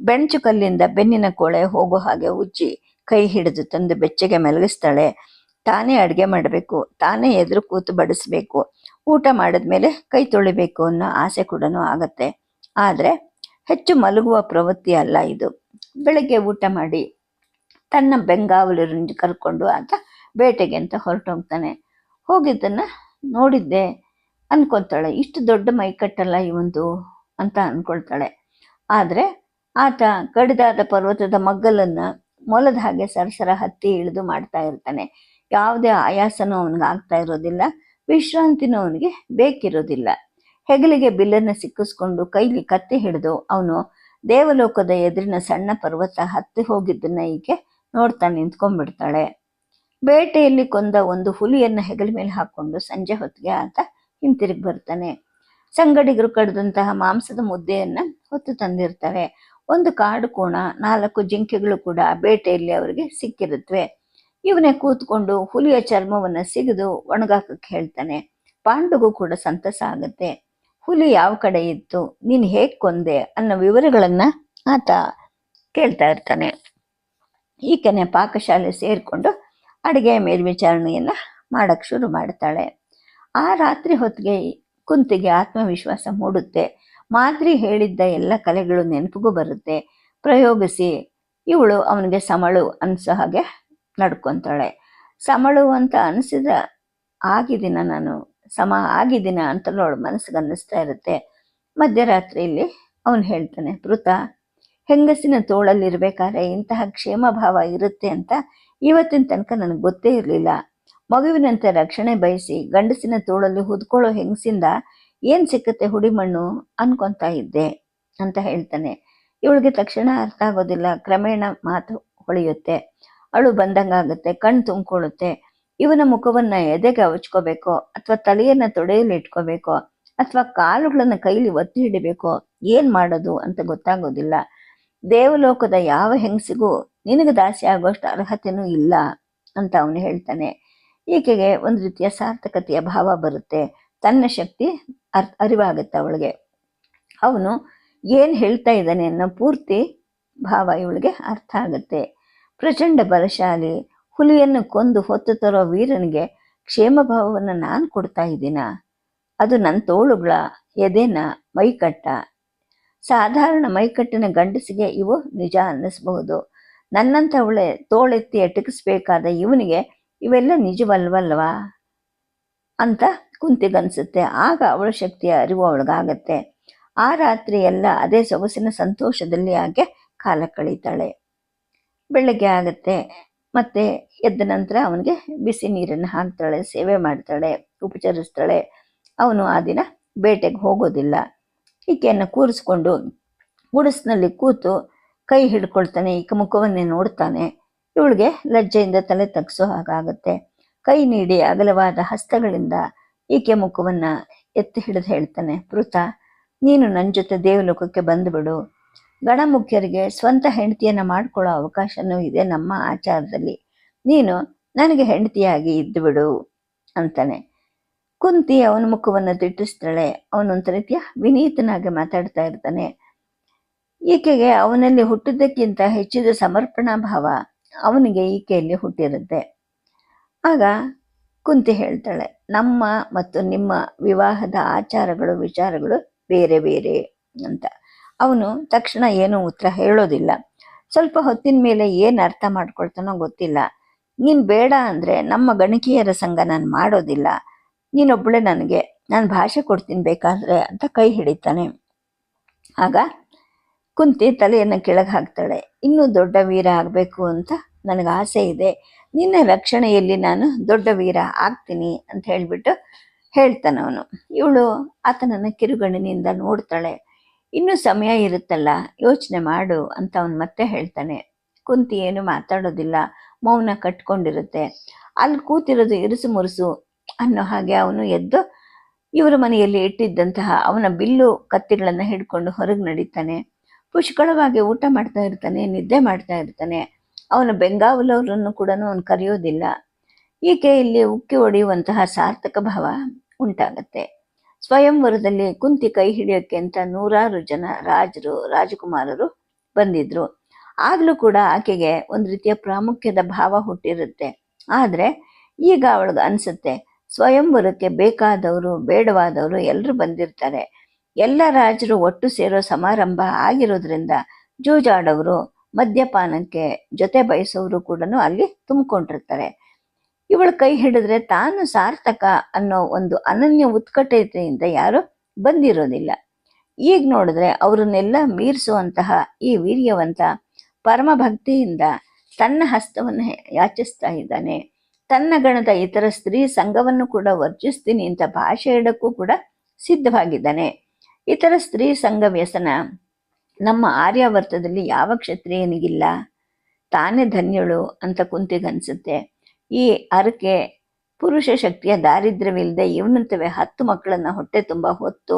ಬೆಂಚು ಕಲ್ಲಿಂದ ಬೆನ್ನಿನ ಕೊಳೆ ಹೋಗೋ ಹಾಗೆ ಉಜ್ಜಿ ಕೈ ಹಿಡಿದು ತಂದು ಬೆಚ್ಚಗೆ ಮಲಗಿಸ್ತಾಳೆ. ತಾನೇ ಅಡುಗೆ ಮಾಡಬೇಕು, ತಾನೇ ಎದುರು ಕೂತು ಬಡಿಸ್ಬೇಕು, ಊಟ ಮಾಡಿದ್ಮೇಲೆ ಕೈ ತೊಳಿಬೇಕು ಅನ್ನೋ ಆಸೆ ಕೂಡ ಆಗತ್ತೆ. ಆದರೆ ಹೆಚ್ಚು ಮಲಗುವ ಪ್ರವೃತ್ತಿ ಅಲ್ಲ ಇದು. ಬೆಳಗ್ಗೆ ಊಟ ಮಾಡಿ ತನ್ನ ಬೆಂಗಾವಲರನ್ನು ಕರ್ಕೊಂಡು ಆತ ಬೇಟೆಗೆ ಅಂತ ಹೊರಟೋಗ್ತಾನೆ. ಹೋಗಿದ್ದನ್ನು ನೋಡಿದ್ದೆ. ಅನ್ಕೊತಾಳೆ, ಇಷ್ಟು ದೊಡ್ಡ ಮೈಕಟ್ಟಲ್ಲ ಇವಂದು ಅಂತ ಅಂದ್ಕೊಳ್ತಾಳೆ ಆದರೆ ಆತ ಕಡಿದಾದ ಪರ್ವತದ ಮಗ್ಗಲನ್ನು ಮೊಲದ ಹಾಗೆ ಸರಸರ ಹತ್ತಿ ಇಳಿದು ಮಾಡ್ತಾ ಇರ್ತಾನೆ. ಯಾವುದೇ ಆಯಾಸನೂ ಅವನಿಗೆ ಆಗ್ತಾ ಇರೋದಿಲ್ಲ ವಿಶ್ರಾಂತಿನೂ ಅವನಿಗೆ ಬೇಕಿರೋದಿಲ್ಲ. ಹೆಗಲಿಗೆ ಬಿಲ್ಲನ್ನು ಸಿಕ್ಕಿಸ್ಕೊಂಡು ಕೈಲಿ ಕತ್ತಿ ಹಿಡಿದು ಅವನು ದೇವಲೋಕದ ಎದುರಿನ ಸಣ್ಣ ಪರ್ವತ ಹತ್ತಿ ಹೋಗಿದ್ದನ್ನ ಈಕೆ ನೋಡ್ತಾ ನಿಂತ್ಕೊಂಡ್ಬಿಡ್ತಾಳೆ. ಬೇಟೆಯಲ್ಲಿ ಕೊಂದ ಒಂದು ಹುಲಿಯನ್ನ ಹೆಗಲ ಮೇಲೆ ಹಾಕೊಂಡು ಸಂಜೆ ಹೊತ್ತಿಗೆ ಆತ ಹಿಂತಿರುಗಿ ಬರ್ತಾನೆ. ಸಂಗಡಿಗರು ಕಡಿದಂತಹ ಮಾಂಸದ ಮುದ್ದೆಯನ್ನ ಹೊತ್ತು ತಂದಿರ್ತಾರೆ. ಒಂದು ಕಾಡು ಕೋಣ, ನಾಲ್ಕು ಜಿಂಕೆಗಳು ಕೂಡ ಬೇಟೆಯಲ್ಲಿ ಅವರಿಗೆ ಸಿಕ್ಕಿರುತ್ತವೆ ಇವನೇ ಕೂತ್ಕೊಂಡು ಹುಲಿಯ ಚರ್ಮವನ್ನ ಸಿಗಿದು ಒಣಗಾಕಕ್ಕೆ ಹೇಳ್ತಾನೆ. ಪಾಂಡುಗೂ ಕೂಡ ಸಂತಸ ಆಗುತ್ತೆ. ಹುಲಿ ಯಾವ ಕಡೆ ಇತ್ತು, ನೀನು ಹೇಗೆ ಕೊಂದೆ ಅನ್ನೋ ವಿವರಗಳನ್ನ ಆತ ಕೇಳ್ತಾ ಇರ್ತಾನೆ. ಈಕೆನೆ ಪಾಕಶಾಲೆ ಸೇರಿಕೊಂಡು ಅಡುಗೆ ಮೇಲ್ವಿಚಾರಣೆಯನ್ನ ಮಾಡೋಕ್ಕೆ ಶುರು ಮಾಡ್ತಾಳೆ. ಆ ರಾತ್ರಿ ಹೊತ್ತಿಗೆ ಕುಂತಿಗೆ ಆತ್ಮವಿಶ್ವಾಸ ಮೂಡುತ್ತೆ. ಮಾದ್ರಿ ಹೇಳಿದ್ದ ಎಲ್ಲ ಕಲೆಗಳು ನೆನಪಿಗೂ ಬರುತ್ತೆ. ಪ್ರಯೋಗಿಸಿ, ಇವಳು ಅವನಿಗೆ ಸಮಳು ಅನ್ಸೋ ಹಾಗೆ ನಡ್ಕೊಂತಾಳೆ. ಸಮಳು ಅಂತ ಅನಿಸಿದ ಆಗಿದಿನ ನಾನು, ಸಮ ಆಗಿದಿನ ಅಂತ ಅವಳು ಮನಸ್ಸಿಗೆ ಅನ್ನಿಸ್ತಾ ಇರುತ್ತೆ. ಮಧ್ಯರಾತ್ರಿಯಲ್ಲಿ ಅವನು ಹೇಳ್ತಾನೆ ಮೃತ ಹೆಂಗಸಿನ ತೋಳಲ್ಲಿರ್ಬೇಕಾದ್ರೆ ಇಂತಹ ಕ್ಷೇಮ ಭಾವ ಇರುತ್ತೆ ಅಂತ ಇವತ್ತಿನ ತನಕ ನನಗೆ ಗೊತ್ತೇ ಇರಲಿಲ್ಲ. ಮಗುವಿನಂತೆ ರಕ್ಷಣೆ ಬಯಸಿ ಗಂಡಸಿನ ತೋಳಲ್ಲಿ ಹುದ್ಕೊಳ್ಳೋ ಹೆಂಗಸಿಂದ ಏನು ಸಿಕ್ಕತ್ತೆ ಹುಡಿಮಣ್ಣು ಅನ್ಕೊಂತಾ ಇದ್ದೆ, ಅಂತ ಹೇಳ್ತಾನೆ. ಇವಳಿಗೆ ತಕ್ಷಣ ಅರ್ಥ ಆಗೋದಿಲ್ಲ. ಕ್ರಮೇಣ ಮಾತು ಹೊಳೆಯುತ್ತೆ. ಅಳು ಬಂದಂಗಾಗುತ್ತೆ, ಕಣ್ ತುಂಬಿಕೊಳ್ಳುತ್ತೆ. ಇವನ ಮುಖವನ್ನ ಎದೆಗೆ ಅವಚ್ಕೋಬೇಕು, ಅಥವಾ ತಲೆಯನ್ನ ತೊಡೆಯಲ್ಲಿ ಇಟ್ಕೋಬೇಕು, ಅಥವಾ ಕಾಲುಗಳನ್ನ ಕೈಲಿ ಒತ್ತಿ ಹಿಡಿಬೇಕು, ಏನ್ ಮಾಡೋದು ಅಂತ ಗೊತ್ತಾಗೋದಿಲ್ಲ. ದೇವಲೋಕದ ಯಾವ ಹೆಂಗಸಿಗೂ ನಿನಗೆ ದಾಸಿ ಆಗೋಷ್ಟು ಅರ್ಹತೆನೂ ಇಲ್ಲ ಅಂತ ಅವನು ಹೇಳ್ತಾನೆ. ಈಕೆಗೆ ಒಂದು ರೀತಿಯ ಸಾರ್ಥಕತೆಯ ಭಾವ ಬರುತ್ತೆ. ತನ್ನ ಶಕ್ತಿ ಅರ್, ಅರಿವಾಗುತ್ತೆ ಅವಳಿಗೆ. ಅವನು ಏನು ಹೇಳ್ತಾ ಇದ್ದಾನೆ ಅನ್ನೋ ಪೂರ್ತಿ ಭಾವ ಇವಳಿಗೆ ಅರ್ಥ ಆಗುತ್ತೆ. ಪ್ರಚಂಡ ಬಲಶಾಲಿ ಹುಲಿಯನ್ನು ಕೊಂದು ಹೊತ್ತು ತರುವ ವೀರನಿಗೆ ಕ್ಷೇಮ ಭಾವವನ್ನು ನಾನು ಕೊಡ್ತಾ ಇದ್ದೀನ? ಅದು ನನ್ನ ತೋಳುಗಳ, ಎದೆನ, ಮೈಕಟ್ಟ. ಸಾಧಾರಣ ಮೈಕಟ್ಟಿನ ಗಂಡಸಿಗೆ ಇವು ನಿಜ ಅನ್ನಿಸ್ಬಹುದು. ನನ್ನಂಥವಳೆ ತೋಳೆತ್ತಿ ಅಟಕಿಸ್ಬೇಕಾದ ಇವನಿಗೆ ಇವೆಲ್ಲ ನಿಜವಲ್ವಲ್ವಾ? ಅಂತ ಕುಂತಿಗನ್ಸುತ್ತೆ. ಆಗ ಅವಳ ಶಕ್ತಿಯ ಅರಿವು ಅವಳಿಗಾಗತ್ತೆ. ಆ ರಾತ್ರಿ ಎಲ್ಲ ಅದೇ ಸೊಗಸಿನ ಸಂತೋಷದಲ್ಲಿ ಆಕೆ ಕಾಲ ಕಳೀತಾಳೆ. ಬೆಳಗ್ಗೆ ಆಗುತ್ತೆ. ಮತ್ತೆ ಎದ್ದ ನಂತರ ಅವನಿಗೆ ಬಿಸಿ ನೀರನ್ನು ಹಾಕ್ತಾಳೆ, ಸೇವೆ ಮಾಡ್ತಾಳೆ, ಉಪಚರಿಸ್ತಾಳೆ. ಅವನು ಆ ದಿನ ಬೇಟೆಗೆ ಹೋಗೋದಿಲ್ಲ. ಈಕೆಯನ್ನು ಕೂರಿಸ್ಕೊಂಡು ಗುಡಿಸ್ನಲ್ಲಿ ಕೂತು ಕೈ ಹಿಡ್ಕೊಳ್ತಾನೆ, ಈಕೆ ಮುಖವನ್ನೇ ನೋಡ್ತಾನೆ. ಇವಳಿಗೆ ಲಜ್ಜೆಯಿಂದ ತಲೆ ತಗ್ಸೋ ಹಾಗಾಗುತ್ತೆ. ಕೈ ನೀಡಿ ಅಗಲವಾದ ಹಸ್ತಗಳಿಂದ ಈಕೆ ಮುಖವನ್ನ ಎತ್ತಿ ಹಿಡಿದು ಹೇಳ್ತಾನೆ, ಪೃಥ, ನೀನು ನನ್ನ ಜೊತೆ ದೇವಲೋಕಕ್ಕೆ ಬಂದುಬಿಡು. ಗಣಮುಖ್ಯರಿಗೆ ಸ್ವಂತ ಹೆಂಡತಿಯನ್ನು ಮಾಡಿಕೊಳ್ಳೋ ಅವಕಾಶನೂ ಇದೆ ನಮ್ಮ ಆಚಾರದಲ್ಲಿ. ನೀನು ನನಗೆ ಹೆಂಡತಿಯಾಗಿ ಇದ್ದು ಬಿಡು ಅಂತಾನೆ. ಕುಂತಿ ಅವನ ಮುಖವನ್ನು ತಿಟ್ಟಿಸ್ತಾಳೆ. ಅವನೊಂದು ರೀತಿಯ ವಿನೀತನಾಗಿ ಮಾತಾಡ್ತಾ ಇರ್ತಾನೆ. ಈಕೆಗೆ ಅವನಲ್ಲಿ ಹುಟ್ಟಿದ್ದಕ್ಕಿಂತ ಹೆಚ್ಚಿದ ಸಮರ್ಪಣಾ ಭಾವ ಅವನಿಗೆ ಈಕೆಯಲ್ಲಿ ಹುಟ್ಟಿರುತ್ತೆ. ಆಗ ಕುಂತಿ ಹೇಳ್ತಾಳೆ, ನಮ್ಮ ಮತ್ತು ನಿಮ್ಮ ವಿವಾಹದ ಆಚಾರಗಳು, ವಿಚಾರಗಳು ಬೇರೆ ಬೇರೆ ಅಂತ. ಅವನು ತಕ್ಷಣ ಏನೂ ಉತ್ತರ ಹೇಳೋದಿಲ್ಲ. ಸ್ವಲ್ಪ ಹೊತ್ತಿನ ಮೇಲೆ ಏನು ಅರ್ಥ ಮಾಡ್ಕೊಳ್ತಾನೋ ಗೊತ್ತಿಲ್ಲ. ನೀನು ಬೇಡ ಅಂದರೆ ನಮ್ಮ ಗಣಕೀಯರ ಸಂಘ ನಾನು ಮಾಡೋದಿಲ್ಲ. ನೀನೊಬ್ಬಳೆ ನನಗೆ, ನಾನು ಭಾಷೆ ಕೊಡ್ತೀನಿ ಬೇಕಾದರೆ ಅಂತ ಕೈ ಹಿಡಿತಾನೆ. ಆಗ ಕುಂತಿ ತಲೆಯನ್ನು ಕೆಳಗೆ ಹಾಕ್ತಾಳೆ. ಇನ್ನೂ ದೊಡ್ಡ ವೀರ ಆಗಬೇಕು ಅಂತ ನನಗೆ ಆಸೆ ಇದೆ. ನಿನ್ನ ರಕ್ಷಣೆಯಲ್ಲಿ ನಾನು ದೊಡ್ಡ ವೀರ ಆಗ್ತೀನಿ ಅಂತ ಹೇಳಿಬಿಟ್ಟು ಹೇಳ್ತಾನೆ ಅವನು ಇವಳು ಆತನನ್ನು ಕಿರುಗಣ್ಣಿನಿಂದ ನೋಡ್ತಾಳೆ. ಇನ್ನೂ ಸಮಯ ಇರುತ್ತಲ್ಲ, ಯೋಚನೆ ಮಾಡು ಅಂತ ಅವನು ಮತ್ತೆ ಹೇಳ್ತಾನೆ. ಕುಂತಿ ಏನು ಮಾತಾಡೋದಿಲ್ಲ, ಮೌನ ಕಟ್ಕೊಂಡಿರುತ್ತೆ. ಅಲ್ಲಿ ಕೂತಿರೋದು ಇರುಸು ಮುರುಸು ಅನ್ನೋ ಹಾಗೆ ಅವನು ಎದ್ದು ಇವರ ಮನೆಯಲ್ಲಿ ಇಟ್ಟಿದ್ದಂತಹ ಅವನ ಬಿಲ್ಲು ಕತ್ತಿಗಳನ್ನು ಹಿಡ್ಕೊಂಡು ಹೊರಗೆ ನಡೀತಾನೆ. ಪುಷ್ಕಳವಾಗಿ ಊಟ ಮಾಡ್ತಾ ಇರ್ತಾನೆ, ನಿದ್ದೆ ಮಾಡ್ತಾ ಇರ್ತಾನೆ. ಅವನ ಬೆಂಗಾವಲವರನ್ನು ಕೂಡ ಅವನು ಕರೆಯೋದಿಲ್ಲ. ಈಕೆ ಇಲ್ಲಿ ಉಕ್ಕಿ ಹೊಡೆಯುವಂತಹ ಸಾರ್ಥಕ ಭಾವ ಉಂಟಾಗತ್ತೆ. ಸ್ವಯಂವರದಲ್ಲಿ ಕುಂತಿ ಕೈ ಹಿಡಿಯೋಕ್ಕೆ ಅಂತ ನೂರಾರು ಜನ ರಾಜರು, ರಾಜಕುಮಾರರು ಬಂದಿದ್ರು. ಆಗ್ಲೂ ಕೂಡ ಆಕೆಗೆ ಒಂದು ರೀತಿಯ ಪ್ರಾಮುಖ್ಯದ ಭಾವ ಹುಟ್ಟಿರುತ್ತೆ. ಆದರೆ ಈಗ ಅವಳಿಗೆ ಅನ್ಸುತ್ತೆ, ಸ್ವಯಂವರಕ್ಕೆ ಬೇಕಾದವರು, ಬೇಡವಾದವರು ಎಲ್ಲರೂ ಬಂದಿರ್ತಾರೆ. ಎಲ್ಲ ರಾಜರು ಒಟ್ಟು ಸೇರೋ ಸಮಾರಂಭ ಆಗಿರೋದ್ರಿಂದ ಜೂಜಾಡವರು, ಮದ್ಯಪಾನಕ್ಕೆ ಜೊತೆ ಬಯಸೋರು ಕೂಡ ಅಲ್ಲಿ ತುಂಬಿಕೊಂಡಿರ್ತಾರೆ. ಇವಳ ಕೈ ಹಿಡಿದ್ರೆ ತಾನು ಸಾರ್ಥಕ ಅನ್ನೋ ಒಂದು ಅನನ್ಯ ಉತ್ಕಟತೆಯಿಂದ ಯಾರು ಬಂದಿರೋದಿಲ್ಲ. ಈಗ ನೋಡಿದ್ರೆ ಅವರನ್ನೆಲ್ಲ ಮೀರಿಸುವಂತಹ ಈ ವೀರ್ಯವಂತ ಪರಮ ಭಕ್ತಿಯಿಂದ ತನ್ನ ಹಸ್ತವನ್ನು ಯಾಚಿಸ್ತಾ ಇದ್ದಾನೆ. ತನ್ನ ಗಣದ ಇತರ ಸ್ತ್ರೀ ಸಂಘವನ್ನು ಕೂಡ ವರ್ಜಿಸ್ತೀನಿ ಅಂತ ಭಾಷೆ ಇಡಕ್ಕೂ ಕೂಡ ಸಿದ್ಧವಾಗಿದ್ದಾನೆ. ಇತರ ಸ್ತ್ರೀ ಸಂಘ ವ್ಯಸನ ನಮ್ಮ ಆರ್ಯಾವರ್ತದಲ್ಲಿ ಯಾವ ಕ್ಷತ್ರಿಯನಿಗಿಲ್ಲ. ತಾನೇ ಧನ್ಯಳು ಅಂತ ಕುಂತಿಗನ್ಸುತ್ತೆ. ಈ ಅರಕೆ ಪುರುಷ ಶಕ್ತಿಯ ದಾರಿದ್ರ್ಯವಿಲ್ಲದೆ ಇವನಂತವೇ ಹತ್ತು ಮಕ್ಕಳನ್ನ ಹೊಟ್ಟೆ ತುಂಬ ಹೊತ್ತು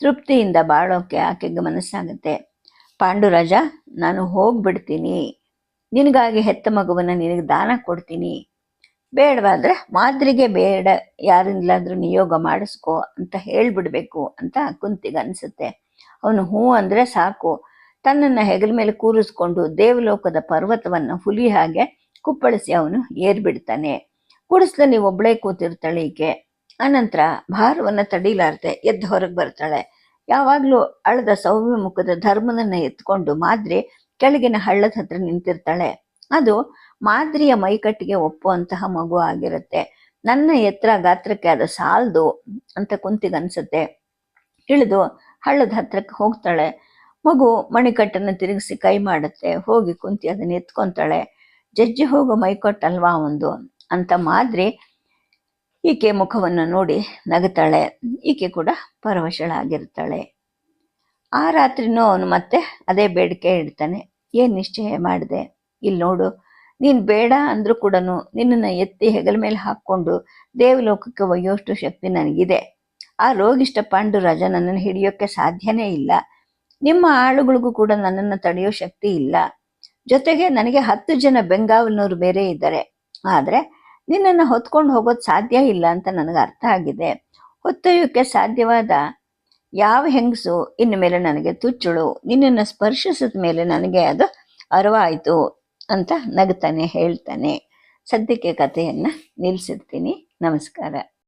ತೃಪ್ತಿಯಿಂದ ಬಾಳೋಕೆ ಆಕೆಗೆ ಮನಸ್ಸಾಗುತ್ತೆ. ಪಾಂಡುರಾಜ, ನಾನು ಹೋಗ್ಬಿಡ್ತೀನಿ. ನಿನಗಾಗಿ ಹೆತ್ತ ಮಗುವನ್ನು ನಿನಗೆ ದಾನ ಕೊಡ್ತೀನಿ. ಬೇಡವಾದ್ರೆ ಮಾದ್ರಿಗೆ ಬೇಡ. ಯಾರಿಂದಲಾದ್ರೂ ನಿಯೋಗ ಮಾಡಿಸ್ಕೋ ಅಂತ ಹೇಳ್ಬಿಡ್ಬೇಕು ಅಂತ ಕುಂತಿಗೆ ಅನಿಸುತ್ತೆ. ಅವನು ಹ್ಞೂ ಅಂದರೆ ಸಾಕು. ತನ್ನನ್ನು ಹೆಗಲ ಮೇಲೆ ಕೂರಿಸ್ಕೊಂಡು ದೇವಲೋಕದ ಪರ್ವತವನ್ನು ಹುಲಿ ಹಾಗೆ ಕುಪ್ಪಳಿಸಿ ಅವನು ಏರ್ಬಿಡ್ತಾನೆ. ಗುಡಿಸ್ಲಲ್ಲಿ ಒಬ್ಬಳೇ ಕೂತಿರ್ತಾಳೆ ಈಕೆ. ಅನಂತರ ಭಾರವನ್ನ ತಡಿಲಾರ್ದೆ ಎದ್ದು ಹೊರಗೆ ಬರ್ತಾಳೆ. ಯಾವಾಗಲೂ ಅಳದ ಸೌಮ್ಯ ಮುಖದ ಧರ್ಮನನ್ನ ಎತ್ಕೊಂಡು ಮಾದ್ರಿ ಕೆಳಗಿನ ಹಳ್ಳದ ಹತ್ರ ನಿಂತಿರ್ತಾಳೆ. ಅದು ಮಾದ್ರಿಯ ಮೈಕಟ್ಟಿಗೆ ಒಪ್ಪುವಂತಹ ಮಗು ಆಗಿರುತ್ತೆ. ನನ್ನ ಎತ್ತರ ಗಾತ್ರಕ್ಕೆ ಅದು ಸಾಲದು ಅಂತ ಕುಂತಿಗನ್ಸುತ್ತೆ ಇಳಿದು ಹಳ್ಳದ ಹತ್ರಕ್ಕೆ ಹೋಗ್ತಾಳೆ. ಮಗು ಮಣಿಕಟ್ಟನ್ನು ತಿರುಗಿಸಿ ಕೈ ಮಾಡುತ್ತೆ. ಹೋಗಿ ಕುಂತಿ ಅದನ್ನ ಎತ್ಕೊಂತಾಳೆ. ಜಜ್ಜಿ ಹೋಗೋ ಮೈಕೊಟ್ಟಲ್ವಾ ಒಂದು ಅಂತ ಮಾದ್ರೆ ಈಕೆ ಮುಖವನ್ನು ನೋಡಿ ನಗುತ್ತಾಳೆ. ಈಕೆ ಕೂಡ ಪರವಶಳಾಗಿರ್ತಾಳೆ ಆ ರಾತ್ರಿನೂ ಅವನು ಮತ್ತೆ ಅದೇ ಬೇಡಿಕೆ ಇಡ್ತಾನೆ. ಏನ್ ನಿಶ್ಚಯ ಮಾಡಿದೆ? ಇಲ್ಲಿ ನೋಡು, ನೀನು ಬೇಡ ಅಂದ್ರೂ ಕೂಡ ನಿನ್ನನ್ನು ಎತ್ತಿ ಹೆಗಲ ಮೇಲೆ ಹಾಕ್ಕೊಂಡು ದೇವಲೋಕಕ್ಕೆ ಒಯ್ಯೋಷ್ಟು ಶಕ್ತಿ ನನಗಿದೆ. ಆ ರೋಗಿಷ್ಟ ಪಾಂಡುರಾಜ ನನ್ನನ್ನು ಹಿಡಿಯೋಕ್ಕೆ ಸಾಧ್ಯನೇ ಇಲ್ಲ. ನಿಮ್ಮ ಆಳುಗಳಿಗೂ ಕೂಡ ನನ್ನನ್ನು ತಡೆಯೋ ಶಕ್ತಿ ಇಲ್ಲ. ಜೊತೆಗೆ ನನಗೆ ಹತ್ತು ಜನ ಬೆಂಗಾವಲಿನವರು ಬೇರೆ ಇದ್ದಾರೆ. ಆದರೆ ನಿನ್ನನ್ನು ಹೊತ್ಕೊಂಡು ಹೋಗೋದು ಸಾಧ್ಯ ಇಲ್ಲ ಅಂತ ನನಗೆ ಅರ್ಥ ಆಗಿದೆ. ಹೊತ್ತೊಯ್ಯೋಕ್ಕೆ ಸಾಧ್ಯವಾದ ಯಾವ ಹೆಂಗಸು ಇನ್ನು ಮೇಲೆ ನನಗೆ ತುಚ್ಚುಳು, ನಿನ್ನನ್ನು ಸ್ಪರ್ಶಿಸಿದ ಮೇಲೆ ನನಗೆ ಅದು ಅರಿವಾಯಿತು ಅಂತ ನಗ್ತಾನೆ ಹೇಳ್ತಾನೆ. ಸದ್ಯಕ್ಕೆ ಕಥೆಯನ್ನು ನಿಲ್ಲಿಸಿರ್ತೀನಿ ನಮಸ್ಕಾರ.